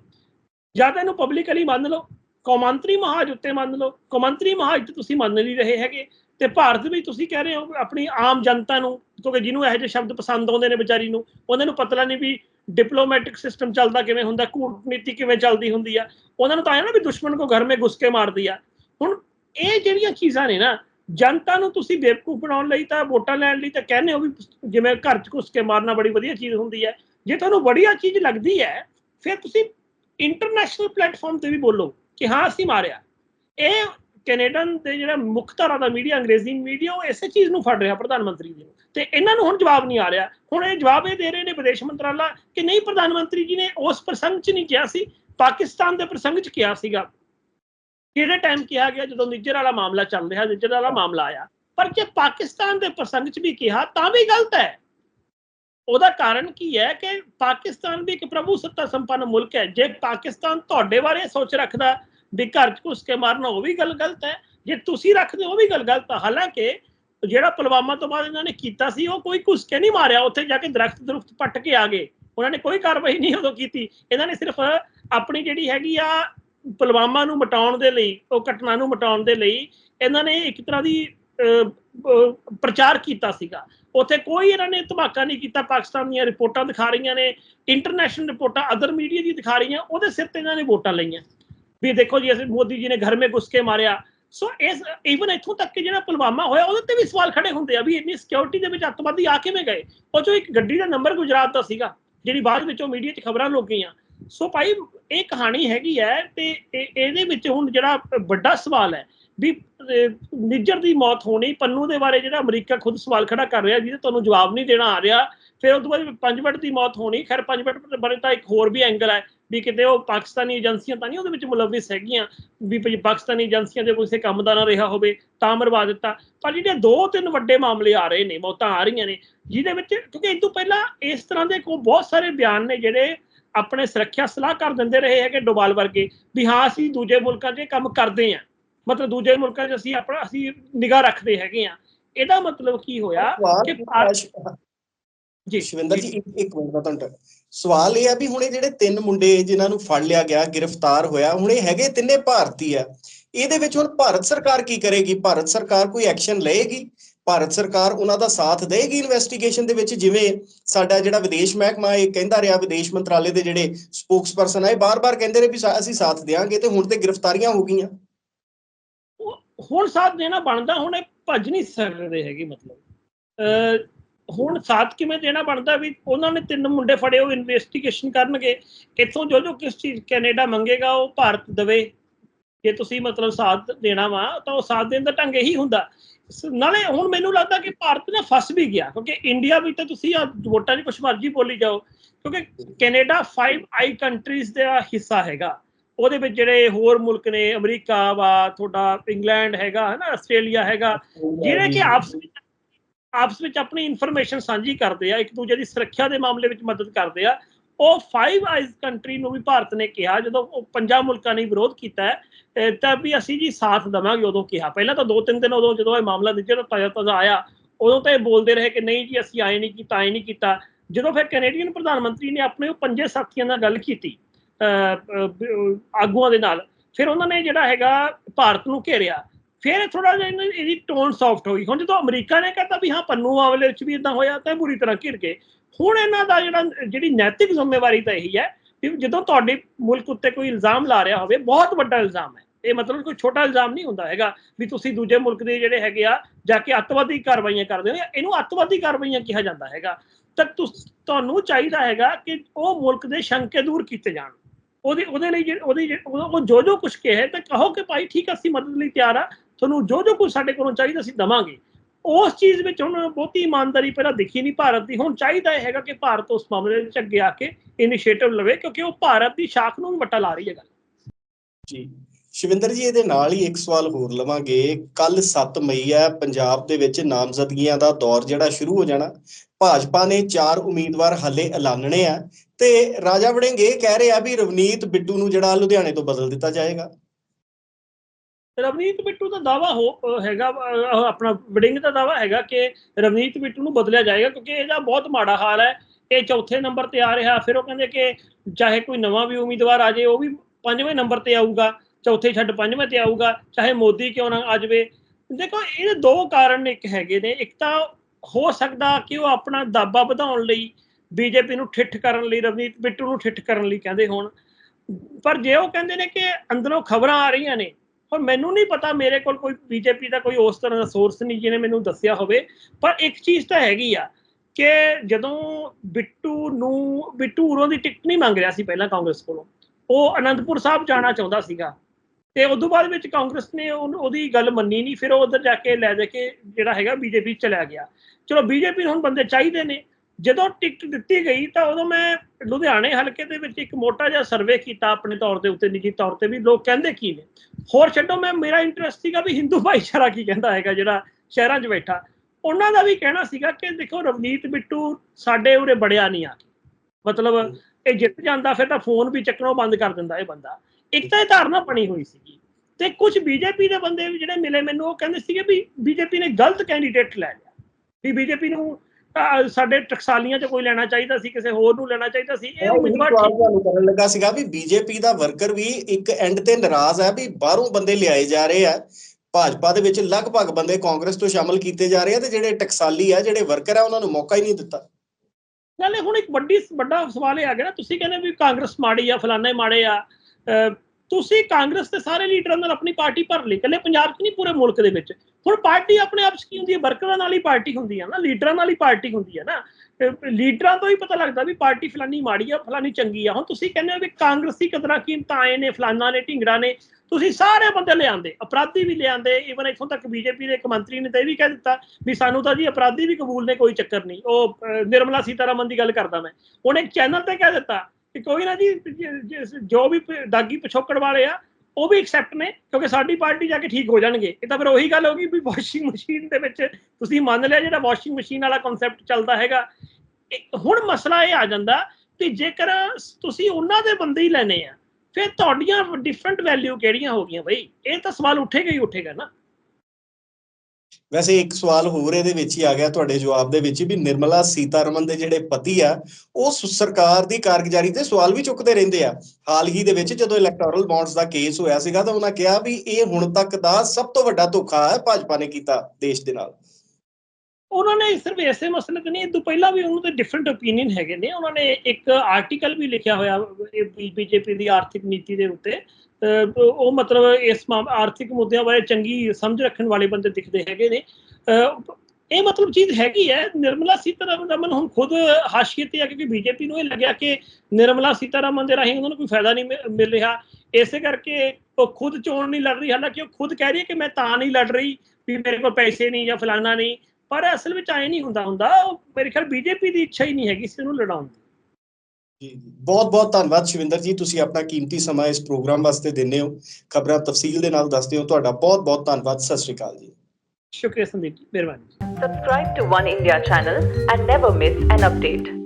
ਜਾਂ ਤਾਂ ਇਹਨੂੰ ਪਬਲਿਕਲੀ ਮੰਨ ਲਓ ਕੌਮਾਂਤਰੀ ਮਹਾਜ ਉੱਤੇ ਮੰਨ ਲਓ। ਕੌਮਾਂਤਰੀ ਮਹਾਜ ਤੇ ਤੁਸੀਂ ਮੰਨ ਨਹੀਂ ਰਹੇ ਹੈਗੇ। ਤੇ ਭਾਰਤ ਵੀ ਤੁਸੀਂ ਕਹਿ ਰਹੇ ਹੋ ਆਪਣੀ ਆਮ ਜਨਤਾ ਨੂੰ, ਕਿਉਂਕਿ ਜਿਹਨੂੰ ਇਹੋ ਜਿਹੇ ਸ਼ਬਦ ਪਸੰਦ ਆਉਂਦੇ ਨੇ ਵਿਚਾਰੀ ਨੂੰ, ਉਹਨਾਂ ਨੂੰ ਪਤਾ ਨਹੀਂ ਵੀ ਡਿਪਲੋਮੈਟਿਕ ਸਿਸਟਮ ਚੱਲਦਾ ਕਿਵੇਂ ਹੁੰਦਾ, ਕੂਟਨੀਤੀ ਕਿਵੇਂ ਚੱਲਦੀ ਹੁੰਦੀ ਆ। ਉਹਨਾਂ ਨੂੰ ਤਾਂ ਆਇਆ ਨਾ ਵੀ ਦੁਸ਼ਮਣ ਕੋ ਘਰ ਮੇ ਘੁਸ ਕੇ ਮਾਰਦੀ ਆ। ਹੁਣ ਇਹ ਜਿਹੜੀਆਂ ਚੀਜ਼ਾਂ ਨੇ ਨਾ, ਜਨਤਾ ਨੂੰ ਤੁਸੀਂ ਬੇਵਕੂਫ ਬਣਾਉਣ ਲਈ ਤਾਂ, ਵੋਟਾਂ ਲੈਣ ਲਈ ਤਾਂ ਕਹਿੰਦੇ ਹੋ ਵੀ ਜਿਵੇਂ ਘਰ 'ਚ ਘੁਸ ਕੇ ਮਾਰਨਾ ਬੜੀ ਵਧੀਆ ਚੀਜ਼ ਹੁੰਦੀ ਹੈ ਜੇ ਤੁਹਾਨੂੰ ਵਧੀਆ ਚੀਜ਼ ਲੱਗਦੀ ਹੈ, ਫਿਰ ਤੁਸੀਂ ਇੰਟਰਨੈਸ਼ਨਲ ਪਲੇਟਫਾਰਮ ਤੇ ਵੀ ਬੋਲੋ ਕਿ ਹਾਂ, ਅਸੀਂ ਮਾਰਿਆ। ਇਹ ਕੈਨੇਡਨ ਦੇ ਜਿਹੜਾ ਮੁੱਖ ਧਾਰਾ ਦਾ ਮੀਡੀਆ, ਅੰਗਰੇਜ਼ੀ ਮੀਡੀਆ, ਉਹ ਇਸੇ ਚੀਜ਼ ਨੂੰ ਫੜ ਰਿਹਾ ਪ੍ਰਧਾਨ ਮੰਤਰੀ ਜੀ ਨੂੰ। ਤੇ ਇਹਨਾਂ ਨੂੰ ਹੁਣ ਜਵਾਬ ਨਹੀਂ ਆ ਰਿਹਾ। ਹੁਣ ਇਹ ਜਵਾਬ ਇਹ ਦੇ ਰਹੇ ਨੇ ਵਿਦੇਸ਼ ਮੰਤਰਾਲਾ ਕਿ ਨਹੀਂ, ਪ੍ਰਧਾਨ ਮੰਤਰੀ ਜੀ ਨੇ ਉਸ ਪ੍ਰਸੰਗ 'ਚ ਨਹੀਂ ਕਿਹਾ ਸੀ, ਪਾਕਿਸਤਾਨ ਦੇ ਪ੍ਰਸੰਗ 'ਚ ਕਿਹਾ ਸੀਗਾ। ਕਿਹੜੇ ਟਾਈਮ ਕਿਹਾ ਗਿਆ? ਜਦੋਂ ਨਿੱਜਰ ਵਾਲਾ ਮਾਮਲਾ ਚੱਲ ਰਿਹਾ, ਨਿੱਜਰ ਵਾਲਾ ਮਾਮਲਾ ਆਇਆ। ਪਰ ਜੇ ਪਾਕਿਸਤਾਨ ਦੇ ਪ੍ਰਸੰਗ 'ਚ ਵੀ ਕਿਹਾ, ਤਾਂ ਵੀ ਗਲਤ ਹੈ। ਉਹਦਾ ਕਾਰਨ ਕੀ ਹੈ ਕਿ ਪਾਕਿਸਤਾਨ ਵੀ ਇੱਕ ਪ੍ਰਭੂ ਸੱਤਾ ਸੰਪੰਨ ਮੁਲਕ ਹੈ। ਜੇ ਪਾਕਿਸਤਾਨ ਤੁਹਾਡੇ ਬਾਰੇ ਸੋਚ ਰੱਖਦਾ ਵੀ ਘਰ 'ਚ ਘੁਸ ਕੇ ਮਾਰਨਾ ਉਹ ਵੀ ਗੱਲ ਗਲਤ ਹੈ। ਜੇ ਤੁਸੀਂ ਰੱਖਦੇ ਹੋ, ਉਹ ਵੀ ਗੱਲ ਗਲਤ ਹੈ ਹਾਲਾਂਕਿ ਜਿਹੜਾ ਪੁਲਵਾਮਾ ਤੋਂ ਬਾਅਦ ਇਹਨਾਂ ਨੇ ਕੀਤਾ ਸੀ, ਉਹ ਕੋਈ ਘੁਸ ਕੇ ਨਹੀਂ ਮਾਰਿਆ। ਉੱਥੇ ਜਾ ਕੇ ਦਰਖਤ ਦਰਖਤ ਪੱਟ ਕੇ ਆ ਗਏ। ਉਹਨਾਂ ਨੇ ਕੋਈ ਕਾਰਵਾਈ ਨਹੀਂ ਉਦੋਂ ਕੀਤੀ। ਇਹਨਾਂ ਨੇ ਸਿਰਫ ਆਪਣੀ ਜਿਹੜੀ ਹੈਗੀ ਆ ਪੁਲਵਾਮਾ ਨੂੰ ਮਟਾਉਣ ਦੇ ਲਈ, ਉਹ ਘਟਨਾ ਨੂੰ ਮਟਾਉਣ ਦੇ ਲਈ ਇਹਨਾਂ ਨੇ ਇੱਕ ਤਰ੍ਹਾਂ ਦੀ ਪ੍ਰਚਾਰ ਕੀਤਾ ਸੀਗਾ। ਉੱਥੇ ਕੋਈ ਇਹਨਾਂ ਨੇ ਧਮਾਕਾ ਨਹੀਂ ਕੀਤਾ। ਪਾਕਿਸਤਾਨ ਦੀਆਂ ਰਿਪੋਰਟਾਂ ਦਿਖਾ ਰਹੀਆਂ ਨੇ। ਇੰਟਰਨੈਸ਼ਨਲ ਰਿਪੋਰਟਾਂ, ਅਦਰ ਮੀਡੀਆ ਦੀ ਦਿਖਾ ਰਹੀਆਂ। ਉਹਦੇ ਸਿਰ ਤੇ ਇਹਨਾਂ ਨੇ ਵੋਟਾਂ ਲਈਆਂ। ਵੀ ਦੇਖੋ ਜੀ, ਅਸੀਂ ਮੋਦੀ ਜੀ ਨੇ ਘਰ ਮੇ ਘੁਸ ਕੇ ਮਾਰਿਆ। ਸੋ ਇਸ ਇਵਨ ਇੱਥੋਂ ਤੱਕ ਕਿ ਜਿਹੜਾ ਪੁਲਵਾਮਾ ਹੋਇਆ, ਉਹਦੇ ਤੇ ਵੀ ਸਵਾਲ ਖੜੇ ਹੁੰਦੇ ਆ ਵੀ ਇੰਨੀ ਸਿਕਿਉਰਿਟੀ ਦੇ ਵਿੱਚ ਅੱਤਵਾਦੀ ਆ ਕਿਵੇਂ ਗਏ? ਉਹ ਚੋਂ ਇੱਕ ਗੱਡੀ ਦਾ ਨੰਬਰ ਗੁਜਰਾਤ ਦਾ ਸੀਗਾ, ਜਿਹੜੀ ਬਾਅਦ ਵਿੱਚ ਉਹ ਮੀਡੀਆ 'ਚ ਖਬਰਾਂ ਲੋਕ ਗਈਆਂ। ਸੋ ਭਾਈ, ਇਹ ਕਹਾਣੀ ਹੈਗੀ ਹੈ ਤੇ ਇਹ- ਇਹਦੇ ਵਿੱਚ ਹੁਣ ਜਿਹੜਾ ਵੱਡਾ ਸਵਾਲ ਹੈ ਵੀ ਨਿੱਜਰ ਦੀ ਮੌਤ ਹੋਣੀ, ਪੰਨੂ ਦੇ ਬਾਰੇ ਜਿਹੜਾ ਅਮਰੀਕਾ ਖੁਦ ਸਵਾਲ ਖੜਾ ਕਰ ਰਿਹਾ, ਜਿਹਦੇ ਤੁਹਾਨੂੰ ਜਵਾਬ ਨਹੀਂ ਦੇਣਾ ਆ ਰਿਹਾ, ਫਿਰ ਉਸ ਤੋਂ ਬਾਅਦ ਪੰਜ ਮਿੰਟ ਦੀ ਮੌਤ ਹੋਣੀ, ਖੈਰ ਪੰਜ ਮਿੰਟ ਬਾਰੇ ਤਾਂ ਇੱਕ ਹੋਰ ਵੀ ਐਂਗਲ ਹੈ। ਵੀ ਕਿਤੇ ਉਹ ਪਾਕਿਸਤਾਨੀ ਏਜੰਸੀਆਂ ਤਾਂ ਨਹੀਂ ਉਹਦੇ ਵਿੱਚ ਮੁਲਵਿਸ ਹੈਗੀਆਂ ਵੀ ਪਾਕਿਸਤਾਨੀ ਏਜੰਸੀਆਂ ਦੇ ਕਿਸੇ ਕੰਮ ਦਾ ਨਾ ਰਿਹਾ ਹੋਵੇ ਤਾਂ ਮਰਵਾ ਦਿੱਤਾ। ਪਰ ਜਿਹੜੇ ਦੋ ਤਿੰਨ ਵੱਡੇ ਮਾਮਲੇ ਆ ਰਹੇ ਨੇ ਮੌਤਾਂ ਆ ਰਹੀਆਂ ਨੇ ਜਿਹਦੇ ਵਿੱਚ ਕਿਉਂਕਿ ਇਹ ਤੋਂ ਪਹਿਲਾਂ ਇਸ ਤਰ੍ਹਾਂ ਦੇ ਕੋ ਬਹੁਤ ਸਾਰੇ ਬਿਆਨ ਨੇ ਜਿਹੜੇ ਆਪਣੇ ਸੁਰੱਖਿਆ ਸਲਾਹਕਾਰ ਦਿੰਦੇ ਰਹੇ ਹੈਗੇ ਡੋਵਾਲ ਵਰਗੇ ਵੀ ਹਾਂ ਅਸੀਂ ਦੂਜੇ ਮੁਲਕਾਂ 'ਚ ਕੰਮ ਕਰਦੇ ਆਂ ਮਤਲਬ ਦੂਜੇ ਮੁਲਕਾਂ 'ਚ ਅਸੀਂ ਆਪਣਾ ਅਸੀਂ ਨਿਗਾਹ ਰੱਖਦੇ ਹੈਗੇ ਆਂ ਇਹਦਾ ਮਤਲਬ ਕੀ ਹੋਇਆ ਕਿ ਕੀ ਹੈ, ਜੀ। ਸ਼ਿਵਿੰਦਰ ਜੀ ਇੱਕ ਇੱਕ ਮਿੰਟ ਦਾ ਤੁਹਾਨੂੰ ਸਵਾਲ ਇਹ ਆ ਵੀ ਹੁਣ ਇਹ ਜਿਹੜੇ ਤਿੰਨ ਮੁੰਡੇ ਜਿਨ੍ਹਾਂ ਨੂੰ ਫੜ ਲਿਆ ਗਿਆ ਗ੍ਰਿਫਤਾਰ ਹੋਇਆ ਹੁਣ ਇਹ ਹੈਗੇ ਤਿੰਨੇ ਭਾਰਤੀ ਆ। ਇਹਦੇ ਵਿੱਚ ਹੁਣ ਭਾਰਤ ਸਰਕਾਰ ਕੀ ਕਰੇਗੀ? ਭਾਰਤ ਸਰਕਾਰ ਕੋਈ ਐਕਸ਼ਨ ਲਏਗੀ? ਭਾਰਤ ਸਰਕਾਰ ਉਹਨਾਂ ਦਾ ਸਾਥ ਦੇਗੀ ਇਨਵੈਸਟੀਗੇਸ਼ਨ ਦੇ ਵਿੱਚ? ਜਿਵੇਂ ਸਾਡਾ ਜਿਹੜਾ ਵਿਦੇਸ਼ ਮਹਿਕਮਾ ਇਹ ਕਹਿੰਦਾ ਰਿਹਾ ਵਿਦੇਸ਼ ਮੰਤਰਾਲੇ ਦੇ ਜਿਹੜੇ ਸਪੋਕਸਪਰਸਨ ਆ ਇਹ ਬਾਰ-ਬਾਰ ਕਹਿੰਦੇ ਰਹੇ ਵੀ ਅਸੀਂ ਸਾਥ ਦੇਵਾਂਗੇ ਤੇ ਹੁਣ ਤੇ ਗ੍ਰਿਫਤਾਰੀਆਂ ਹੋ ਗਈਆਂ। ਹੁਣ ਸਾਥ ਦੇਣਾ ਬਣਦਾ ਹੁਣ ਇਹ ਭੱਜ ਨਹੀਂ ਸਕਦੇ ਹੈਗੇ ਮਤਲਬ। ਹੁਣ ਸਾਥ ਕਿਵੇਂ ਦੇਣਾ ਬਣਦਾ ਵੀ ਉਹਨਾਂ ਨੇ ਤਿੰਨ ਮੁੰਡੇ ਫੜੇ ਉਹ ਇਨਵੈਸਟੀਗੇਸ਼ਨ ਕਰਨਗੇ। ਇੱਥੋਂ ਜੋ ਜੋ ਕਿਸ ਚੀਜ਼ ਕੈਨੇਡਾ ਮੰਗੇਗਾ ਉਹ ਭਾਰਤ ਦਵੇ। ਜੇ ਤੁਸੀਂ ਮਤਲਬ ਸਾਥ ਦੇਣਾ ਵਾ ਤਾਂ ਉਹ ਸਾਥ ਦੇਣ ਦਾ ਢੰਗ ਇਹੀ ਹੁੰਦਾ। ਨਾਲੇ ਹੁਣ ਮੈਨੂੰ ਲੱਗਦਾ ਕਿ ਭਾਰਤ ਨੇ ਫਸ ਵੀ ਗਿਆ ਕਿਉਂਕਿ ਇੰਡੀਆ ਵੀ ਤਾਂ ਤੁਸੀਂ ਆਹ ਵੋਟਾਂ 'ਚ ਕੁਛ ਮਰਜ਼ੀ ਬੋਲੀ ਜਾਓ ਕਿਉਂਕਿ ਕੈਨੇਡਾ 5 ਆਈ ਕੰਟਰੀਜ਼ ਦਾ ਹਿੱਸਾ ਹੈਗਾ। ਉਹਦੇ ਵਿੱਚ ਜਿਹੜੇ ਹੋਰ ਮੁਲਕ ਨੇ ਅਮਰੀਕਾ ਵਾ ਤੁਹਾਡਾ ਇੰਗਲੈਂਡ ਹੈਗਾ ਹੈ ਨਾ ਆਸਟ੍ਰੇਲੀਆ ਹੈਗਾ। ਜਿਹੜੇ ਕਿ ਆਪਸ ਵਿੱਚ ਆਪਸ ਵਿੱਚ ਆਪਣੀ ਇਨਫੋਰਮੇਸ਼ਨ ਸਾਂਝੀ ਕਰਦੇ ਆ, ਇੱਕ ਦੂਜੇ ਦੀ ਸੁਰੱਖਿਆ ਦੇ ਮਾਮਲੇ ਵਿੱਚ ਮਦਦ ਕਰਦੇ ਆ। ਉਹ ਫਾਈਵ ਆਈਜ਼ ਕੰਟਰੀ ਨੂੰ ਵੀ ਭਾਰਤ ਨੇ ਕਿਹਾ, ਜਦੋਂ ਉਹ ਪੰਜਾਂ ਮੁਲਕਾਂ ਨੇ ਵਿਰੋਧ ਕੀਤਾ ਤਾਂ ਵੀ ਅਸੀਂ ਜੀ ਸਾਥ ਦਵਾਂਗੇ, ਉਦੋਂ ਕਿਹਾ। ਪਹਿਲਾਂ ਤਾਂ ਦੋ ਤਿੰਨ ਦਿਨ ਉਦੋਂ ਜਦੋਂ ਇਹ ਮਾਮਲਾ ਜਿਹੜਾ ਤਾਜ਼ਾ ਤਾਜ਼ਾ ਆਇਆ, ਉਦੋਂ ਤਾਂ ਇਹ ਬੋਲਦੇ ਰਹੇ ਕਿ ਨਹੀਂ ਜੀ, ਅਸੀਂ ਆਏ ਨਹੀਂ ਕੀਤਾ, ਆਏ ਨਹੀਂ ਕੀਤਾ। ਜਦੋਂ ਫਿਰ ਕੈਨੇਡੀਅਨ ਪ੍ਰਧਾਨ ਮੰਤਰੀ ਨੇ ਆਪਣੇ ਉਹ ਪੰਜੇ ਸਾਥੀਆਂ ਨਾਲ ਗੱਲ ਕੀਤੀ ਆਗੂਆਂ ਦੇ ਨਾਲ, ਫਿਰ ਉਹਨਾਂ ਨੇ ਜਿਹੜਾ ਹੈਗਾ ਭਾਰਤ ਨੂੰ ਘੇਰਿਆ। ਫਿਰ ਥੋੜਾ ਜਿਹਾ ਇਹਨਾਂ- ਇਹਦੀ ਟੋਨ ਸੌਫਟ ਗਈ। ਹੁਣ ਜਦੋਂ ਅਮਰੀਕਾ ਨੇ ਕਹਤਾ ਵੀ ਹਾਂ, ਪੰਨੂ ਮਾਮਲੇ ਵਿੱਚ ਵੀ ਇਦਾਂ ਹੋਇਆ ਤਾਂ ਇਹ ਬੁਰੀ ਤਰ੍ਹਾਂ ਘਿਰ ਗਏ। ਹੁਣ ਇਹਨਾਂ ਦਾ ਜਿਹੜਾ, ਜਿਹੜੀ ਨੈਤਿਕ ਜ਼ਿੰਮੇਵਾਰੀ ਤਾਂ ਇਹੀ ਹੈ ਵੀ ਜਦੋਂ ਤੁਹਾਡੇ ਮੁਲਕ ਉੱਤੇ ਕੋਈ ਇਲਜ਼ਾਮ ਲਾ ਰਿਹਾ ਹੋਵੇ, ਬਹੁਤ ਵੱਡਾ ਇਲਜ਼ਾਮ ਹੈ। ਇਹ ਮਤਲਬ ਕੋਈ ਛੋਟਾ ਇਲਜ਼ਾਮ ਨਹੀਂ ਹੁੰਦਾ ਹੈਗਾ ਵੀ ਤੁਸੀਂ ਦੂਜੇ ਮੁਲਕ ਦੇ ਜਿਹੜੇ ਹੈਗੇ ਆ, ਜਾ ਕੇ ਅੱਤਵਾਦੀ ਕਾਰਵਾਈਆਂ ਕਰਦੇ ਹੋ ਇਹਨੂੰ ਅੱਤਵਾਦੀ ਕਾਰਵਾਈਆਂ ਕਿਹਾ ਜਾਂਦਾ ਹੈਗਾ। ਤਾਂ ਤੁਹਾਨੂੰ ਚਾਹੀਦਾ ਹੈਗਾ ਕਿ ਉਹ ਮੁਲਕ ਦੇ ਸ਼ੰਕੇ ਦੂਰ ਕੀਤੇ ਜਾਣ। ਉਹਦੇ ਉਹਦੇ ਲਈ ਜਿਹੜੇ- ਉਹਦੀ ਜਿਹੜੇ- ਉਹ ਜੋ ਜੋ ਕੁਝ ਕਹੇ ਤਾਂ ਕਹੋ ਕਿ ਭਾਈ ਠੀਕ ਅਸੀਂ ਮਦਦ ਲਈ ਤਿਆਰ ਆ। ਤੁਹਾਨੂੰ ਜੋ ਜੋ ਕੁਝ ਸਾਡੇ ਕੋਲੋਂ ਚਾਹੀਦਾ ਅਸੀਂ ਦਵਾਂਗੇ। ਉਸ ਚੀਜ਼ ਵਿੱਚ ਹੁਣ ਬਹੁਤੀ ਇਮਾਨਦਾਰੀ ਪਹਿਲਾਂ ਦਿਖੀ ਨਹੀਂ ਭਾਰਤ ਦੀ। ਹੁਣ ਚਾਹੀਦਾ ਇਹ ਹੈਗਾ ਕਿ ਭਾਰਤ ਉਸ ਮਾਮਲੇ ਵਿੱਚ ਅੱਗੇ ਆ ਕੇ ਇਨੀਸ਼ੀਏਟਿਵ ਲਵੇ, ਕਿਉਂਕਿ ਉਹ ਭਾਰਤ ਦੀ ਸ਼ਾਖ ਨੂੰ ਵੀ ਵੱਟਾ ਲਾ ਰਹੀ ਹੈ ਗੱਲ। ਜੀ। ਸ਼ਿਵਿੰਦਰ ਜੀ, ਇਹਦੇ ਨਾਲ ਹੀ ਇੱਕ ਸਵਾਲ ਹੋਰ ਲਵਾਂਗੇ। ਕੱਲ 7 ਮਈ ਹੈ, ਪੰਜਾਬ ਦੇ ਵਿੱਚ ਨਾਮਜ਼ਦਗੀਆਂ ਦਾ ਦੌਰ ਜਿਹੜਾ ਸ਼ੁਰੂ ਹੋ ਜਾਣਾ। ਭਾਜਪਾ ਨੇ ਚਾਰ ਉਮੀਦਵਾਰ ਹੱਲੇ ਐਲਾਨਣੇ ਆ। ਤੇ ਰਾਜਾ ਵੜਿੰਗ ਇਹ ਕਹਿ ਰਿਹਾ ਵੀ ਰਵਨੀਤ ਬਿੱਟੂ ਨੂੰ ਜਿਹੜਾ ਲੁਧਿਆਣੇ ਤੋਂ ਬਦਲ ਦਿੱਤਾ ਜਾਏਗਾ। ਰਵਨੀਤ ਬਿੱਟੂ ਦਾ ਦਾਵਾ ਹੋ ਹੈਗਾ ਆਪਣਾ ਵਡਿੰਗ ਦਾ ਦਾਵਾ ਹੈਗਾ ਕਿ ਰਵਨੀਤ ਬਿੱਟੂ ਨੂੰ ਬਦਲਿਆ ਜਾਏਗਾ ਕਿਉਂਕਿ ਇਹਦਾ ਬਹੁਤ ਮਾੜਾ ਹਾਲ ਹੈ ਇਹ ਚੌਥੇ ਨੰਬਰ ਤੇ ਆ ਰਿਹਾ, ਫਿਰ ਉਹ ਕਹਿੰਦੇ ਕਿ ਚਾਹੇ ਕੋਈ ਨਵਾਂ ਵੀ ਉਮੀਦਵਾਰ ਆ ਜਾਏ, ਉਹ ਵੀ ਪੰਜਵੇਂ ਨੰਬਰ ਤੇ ਆਊਗਾ, ਚੌਥੇ ਛੱਡ ਪੰਜਵੇਂ ਤੇ ਆਊਗਾ, ਚਾਹੇ ਮੋਦੀ ਕਿਉਂ ਨਾ ਆ ਜਾਵੇ। ਦੇਖੋ, ਇਹਦੇ ਦੋ ਕਾਰਨ ਇੱਕ ਹੈਗੇ ਨੇ, ਇੱਕ ਤਾਂ ਹੋ ਸਕਦਾ ਕਿ ਉਹ ਆਪਣਾ ਦਾਬਾ ਵਧਾਉਣ ਲਈ ਬੀਜੇਪੀ ਨੂੰ ਠਿੱਠ ਕਰਨ ਲਈ, ਰਵਨੀਤ ਬਿੱਟੂ ਨੂੰ ਠਿੱਠ ਕਰਨ ਲਈ ਕਹਿੰਦੇ ਹੋਣ। ਪਰ ਜੇ ਉਹ ਕਹਿੰਦੇ ਨੇ ਕਿ ਅੰਦਰੋਂ ਖਬਰਾਂ ਆ ਰਹੀਆਂ ਨੇ ਹੁਣ ਮੈਨੂੰ ਨਹੀਂ ਪਤਾ ਮੇਰੇ ਕੋਲ ਕੋਈ ਬੀਜੇਪੀ ਦਾ ਕੋਈ ਉਸ ਤਰ੍ਹਾਂ ਦਾ ਸੋਰਸ ਨਹੀਂ ਜਿਹਨੇ ਮੈਨੂੰ ਦੱਸਿਆ ਹੋਵੇ, ਪਰ ਇੱਕ ਚੀਜ਼ ਤਾਂ ਹੈਗੀ ਆ ਕਿ ਜਦੋਂ ਬਿੱਟੂ ਨੂੰ, ਬਿੱਟੂ ਉਰੋਂ ਦੀ ਟਿਕਟ ਨਹੀਂ ਮੰਗ ਰਿਹਾ ਸੀ ਪਹਿਲਾਂ ਕਾਂਗਰਸ ਕੋਲੋਂ, ਉਹ ਅਨੰਦਪੁਰ ਸਾਹਿਬ ਜਾਣਾ ਚਾਹੁੰਦਾ ਸੀਗਾ। ਤੇ ਤੋਂ ਬਾਅਦ ਵਿੱਚ ਕਾਂਗਰਸ ਨੇ ਉਹਨੂੰ- ਉਹਦੀ ਗੱਲ ਮੰਨੀ ਨਹੀਂ, ਫਿਰ ਉਹ ਉਧਰ ਜਾ ਕੇ ਲੈ ਜਾ ਕੇ ਜਿਹੜਾ ਹੈਗਾ ਬੀਜੇਪੀ ਚਲਾ ਗਿਆ। ਚਲੋ ਬੀਜੇਪੀ ਨੂੰ ਹੁਣ ਬੰਦੇ ਚਾਹੀਦੇ ਨੇ। ਜਦੋਂ ਟਿਕਟ ਦਿੱਤੀ ਗਈ ਤਾਂ ਉਦੋਂ ਮੈਂ ਲੁਧਿਆਣੇ ਹਲਕੇ ਦੇ ਵਿੱਚ ਇੱਕ ਮੋਟਾ ਜਿਹਾ ਸਰਵੇ ਕੀਤਾ ਆਪਣੇ ਤੌਰ ਦੇ ਉੱਤੇ ਨਿੱਜੀ ਤੌਰ ਤੇ ਵੀ ਲੋਕ ਕਹਿੰਦੇ ਕੀ ਨੇ। ਹੋਰ ਛੱਡੋ, ਮੈਂ, ਮੇਰਾ ਇੰਟਰਸਟ ਸੀਗਾ ਵੀ ਹਿੰਦੂ ਭਾਈਚਾਰਾ ਕੀ ਕਹਿੰਦਾ ਹੈਗਾ, ਜਿਹੜਾ ਸ਼ਹਿਰਾਂ 'ਚ ਬੈਠਾ। ਉਹਨਾਂ ਦਾ ਵੀ ਕਹਿਣਾ ਸੀਗਾ ਕਿ ਦੇਖੋ, ਰਵਨੀਤ ਬਿੱਟੂ ਸਾਡੇ ਉਰੇ ਬੜਿਆ ਨਹੀਂ ਆ। ਮਤਲਬ ਇਹ ਜਿੱਤ ਜਾਂਦਾ, ਫਿਰ ਤਾਂ ਫੋਨ ਵੀ ਚੱਕਣੋਂ ਬੰਦ ਕਰ ਦਿੰਦਾ ਇਹ ਬੰਦਾ। ਇੱਕ ਤਾਂ ਇਹ ਧਾਰਨਾ ਬਣੀ ਹੋਈ ਸੀਗੀ ਤੇ ਕੁਝ ਬੀਜੇਪੀ ਦੇ ਬੰਦੇ ਵੀ ਜਿਹੜੇ ਮਿਲੇ ਮੈਨੂੰ, ਉਹ ਕਹਿੰਦੇ ਸੀਗੇ ਵੀ ਬੀਜੇਪੀ ਨੇ ਗਲਤ ਕੈਂਡੀਡੇਟ ਲੈ ਲਿਆ। ਵੀ ਬੀਜੇਪੀ ਨੂੰ ਸਾਡੇ ਟਕਸਾਲੀਆਂ 'ਚ ਕੋਈ ਲੈਣਾ ਚਾਹੀਦਾ ਸੀ ਕਿਸੇ ਹੋਰ ਨੂੰ ਲੈਣਾ ਚਾਹੀਦਾ ਸੀ ਇਹ ਉਮੀਦਵਾਰ ਤੁਹਾਨੂੰ ਕਰਨ ਲੱਗਾ ਸੀਗਾ ਵੀ ਬੀਜੇਪੀ ਦਾ ਵਰਕਰ ਵੀ ਇੱਕ ਐਂਡ ਤੇ ਨਾਰਾਜ਼ ਹੈ ਵੀ ਬਾਹਰੋਂ ਬੰਦੇ ਲਿਆਏ ਜਾ ਰਹੇ ਆ। ਭਾਜਪਾ ਦੇ ਵਿੱਚ ਲਗਭਗ ਬੰਦੇ ਕਾਂਗਰਸ ਤੋਂ ਸ਼ਾਮਲ ਕੀਤੇ ਜਾ ਰਹੇ ਆ ਤੇ ਜਿਹੜੇ ਟਕਸਾਲੀ ਆ ਜਿਹੜੇ ਵਰਕਰ ਆ ਉਹਨਾਂ ਨੂੰ ਮੌਕਾ ਹੀ ਨਹੀਂ ਦਿੱਤਾ। ਨਾਲੇ ਹੁਣ ਇੱਕ ਵੱਡੀ ਵੱਡਾ ਸਵਾਲ ਇਹ ਆ ਗਿਆ ਨਾ ਤੁਸੀਂ ਕਹਿੰਦੇ ਵੀ ਕਾਂਗਰਸ ਮਾੜੀ ਆ ਫਲਾਣੇ ਮਾੜੇ ਆ ਤੁਸੀਂ ਕਾਂਗਰਸ ਦੇ ਸਾਰੇ ਲੀਡਰਾਂ ਨਾਲ ਆਪਣੀ ਪਾਰਟੀ ਭਰ ਲਈ, ਇਕੱਲੇ ਪੰਜਾਬ 'ਚ ਨਹੀਂ, ਪੂਰੇ ਮੁਲਕ ਦੇ ਵਿੱਚ। ਹੁਣ ਪਾਰਟੀ ਆਪਣੇ ਆਪ 'ਚ ਕੀ ਹੁੰਦੀ ਹੈ? ਵਰਕਰਾਂ ਨਾਲ ਹੀ ਪਾਰਟੀ ਹੁੰਦੀ ਹੈ ਨਾ, ਲੀਡਰਾਂ ਨਾਲ ਹੀ ਪਾਰਟੀ ਹੁੰਦੀ ਹੈ ਨਾ। ਲੀਡਰਾਂ ਤੋਂ ਹੀ ਪਤਾ ਲੱਗਦਾ ਵੀ ਪਾਰਟੀ ਫਲਾਨੀ ਮਾੜੀ ਆ, ਫਲਾਨੀ ਚੰਗੀ ਆ। ਹੁਣ ਤੁਸੀਂ ਕਹਿੰਦੇ ਹੋ ਵੀ ਕਾਂਗਰਸੀ ਕਦਰਾਂ ਕੀਮਤਾਂ ਆਏ ਨੇ, ਫਲਾਨਾ ਨੇ, ਢਿੰਗੜਾ ਨੇ, ਤੁਸੀਂ ਸਾਰੇ ਬੰਦੇ ਲਿਆਂਦੇ, ਅਪਰਾਧੀ ਵੀ ਲਿਆਂਦੇ। ਇਵਨ ਇੱਥੋਂ ਤੱਕ ਬੀਜੇਪੀ ਦੇ ਇੱਕ ਮੰਤਰੀ ਨੇ ਤਾਂ ਇਹ ਵੀ ਕਹਿ ਦਿੱਤਾ ਵੀ ਸਾਨੂੰ ਤਾਂ ਜੀ ਅਪਰਾਧੀ ਵੀ ਕਬੂਲ ਨੇ, ਕੋਈ ਚੱਕਰ ਨਹੀਂ। ਉਹ ਨਿਰਮਲਾ ਸੀਤਾਰਮਨ ਦੀ ਗੱਲ ਕਰਦਾ ਮੈਂ। ਉਹਨੇ ਇੱਕ ਚੈਨਲ ਤੇ ਕਹਿ ਦਿੱਤਾ ਕਿ ਕੋਈ ਨਾ ਜੀ, ਜੋ ਵੀ ਪ- ਦਾਗੀ ਪਿਛੋਕੜ ਵਾਲੇ ਆ, ਉਹ ਵੀ ਐਕਸੈਪਟ ਨੇ, ਕਿਉਂਕਿ ਸਾਡੀ ਪਾਰਟੀ ਜਾ ਕੇ ਠੀਕ ਹੋ ਜਾਣਗੇ। ਇਹ ਤਾਂ ਫਿਰ ਉਹੀ ਗੱਲ ਹੋ ਗਈ ਵੀ ਵਾਸ਼ਿੰਗ ਮਸ਼ੀਨ ਦੇ ਵਿੱਚ ਤੁਸੀਂ ਮੰਨ ਲਿਆ ਜਿਹੜਾ ਵਾਸ਼ਿੰਗ ਮਸ਼ੀਨ ਵਾਲਾ ਕਨਸੈਪਟ ਚੱਲਦਾ ਹੈਗਾ। ਇਹ- ਹੁਣ ਮਸਲਾ ਇਹ ਆ ਜਾਂਦਾ ਕਿ ਜੇਕਰ ਤੁਸੀਂ ਉਹਨਾਂ ਦੇ ਬੰਦੇ ਹੀ ਲੈਣੇ ਆ, ਫਿਰ ਤੁਹਾਡੀਆਂ ਡਿਫਰੈਂਟ ਵੈਲਿਊ ਕਿਹੜੀਆਂ ਹੋ ਗਈਆਂ ਬਈ? ਇਹ ਤਾਂ ਸਵਾਲ ਉੱਠੇਗਾ ਹੀ ਉੱਠੇਗਾ ਨਾ। ਵੈਸੇ ਇੱਕ ਸਵਾਲ ਹੋਰ ਇਹਦੇ ਵਿੱਚ ਹੀ ਆ ਗਿਆ ਤੁਹਾਡੇ ਜਵਾਬ ਦੇ ਵਿੱਚ ਵੀ ਨਿਰਮਲਾ ਸੀਤਾਰਮਨ ਦੇ ਜਿਹੜੇ ਪਤੀ ਆ, ਉਹ ਸਰਕਾਰ ਦੀ ਕਾਰਗੁਜ਼ਾਰੀ ਤੇ ਸਵਾਲ ਵੀ ਚੁੱਕਦੇ ਰਹਿੰਦੇ ਆ। ਹਾਲ ਹੀ ਦੇ ਵਿੱਚ ਜਦੋਂ ਇਲੈਕਟੋਰਲ ਬੌਂਡਸ ਦਾ ਕੇਸ ਹੋਇਆ ਸੀਗਾ ਤਾਂ ਉਹਨਾਂ ਕਿਹਾ ਵੀ ਇਹ ਹੁਣ ਤੱਕ ਦਾ ਸਭ ਤੋਂ ਵੱਡਾ ਧੋਖਾ ਹੈ ਭਾਜਪਾ ਨੇ ਕੀਤਾ ਦੇਸ਼ ਦੇ ਨਾਲ। ਉਹਨਾਂ ਨੇ ਸਿਰਫ ਇਸੇ ਮਸਲੇ ਤੇ ਨਹੀਂ, ਇਹ ਤੋਂ ਪਹਿਲਾਂ ਵੀ ਉਹਨਾਂ ਦੇ ਡਿਫਰੈਂਟ ਓਪੀਨੀਅਨ ਹੈਗੇ ਨੇ। ਉਹਨਾਂ ਨੇ ਇੱਕ ਆਰਟੀਕਲ ਵੀ ਲਿਖਿਆ ਹੋਇਆ ਬੀਜੇਪੀ ਦੀ ਆਰਥਿਕ ਨੀਤੀ ਦੇ ਉੱਤੇ। ਉਹ ਮਤਲਬ ਇਸ ਆਰਥਿਕ ਮੁੱਦਿਆਂ ਬਾਰੇ ਚੰਗੀ ਸਮਝ ਰੱਖਣ ਵਾਲੇ ਬੰਦੇ ਦਿਖਦੇ ਹੈਗੇ ਨੇ। ਇਹ ਮਤਲਬ ਚੀਜ਼ ਹੈਗੀ ਹੈ, ਨਿਰਮਲਾ ਸੀਤਾਰਮਨ ਹੁਣ ਖੁਦ ਹਾਸ਼ੀਏ ਤੇ ਆ ਕਿਉਂਕਿ ਬੀਜੇਪੀ ਨੂੰ ਇਹ ਲੱਗਿਆ ਕਿ ਨਿਰਮਲਾ ਸੀਤਾਰਮਨ ਦੇ ਰਾਹੀਂ ਉਹਨਾਂ ਨੂੰ ਕੋਈ ਫਾਇਦਾ ਨਹੀਂ ਮਿ- ਮਿਲ ਰਿਹਾ। ਇਸੇ ਕਰਕੇ ਉਹ ਖੁਦ ਚੋਣ ਨਹੀਂ ਲੜ ਰਹੀ। ਹਾਲਾਂਕਿ ਉਹ ਖੁਦ ਕਹਿ ਰਹੀ ਹੈ ਕਿ ਮੈਂ ਤਾਂ ਨਹੀਂ ਲੜ ਰਹੀ ਵੀ ਮੇਰੇ ਕੋਲ ਪੈਸੇ ਨਹੀਂ ਜਾਂ ਫਲਾਨਾ ਨਹੀਂ। ਪਰ ਅਸਲ ਵਿੱਚ ਐ ਨਹੀਂ ਹੁੰਦਾ ਹੁੰਦਾ ਉਹ ਮੇਰੇ ਖਿਆਲ ਬੀਜੇਪੀ ਦੀ ਇੱਛਾ ਹੀ ਨਹੀਂ ਹੈਗੀ ਇਸ ਨੂੰ ਲੜਾਉਣ ਦੀ। ਜੀ ਜੀ ਬਹੁਤ ਬਹੁਤ ਧੰਨਵਾਦ ਸ਼ਿਵਿੰਦਰ ਜੀ ਤੁਸੀਂ ਆਪਣਾ ਕੀਮਤੀ ਸਮਾਂ ਇਸ ਪ੍ਰੋਗਰਾਮ ਵਾਸਤੇ ਦਿੰਦੇ ਹੋ। ਖਬਰਾਂ ਤਫਸੀਲ ਦੇ ਨਾਲ ਦੱਸਦੇ ਹੋ। ਤੁਹਾਡਾ ਬਹੁਤ ਬਹੁਤ ਧੰਨਵਾਦ। ਸਤਿ ਸ਼੍ਰੀ ਅਕਾਲ ਜੀ। ਸ਼ੁਕਰੀਆ ਸੰਦੀਪ ਜੀ ਮਿਹਰਬਾਨੀ Subscribe to One India channel and never miss an update.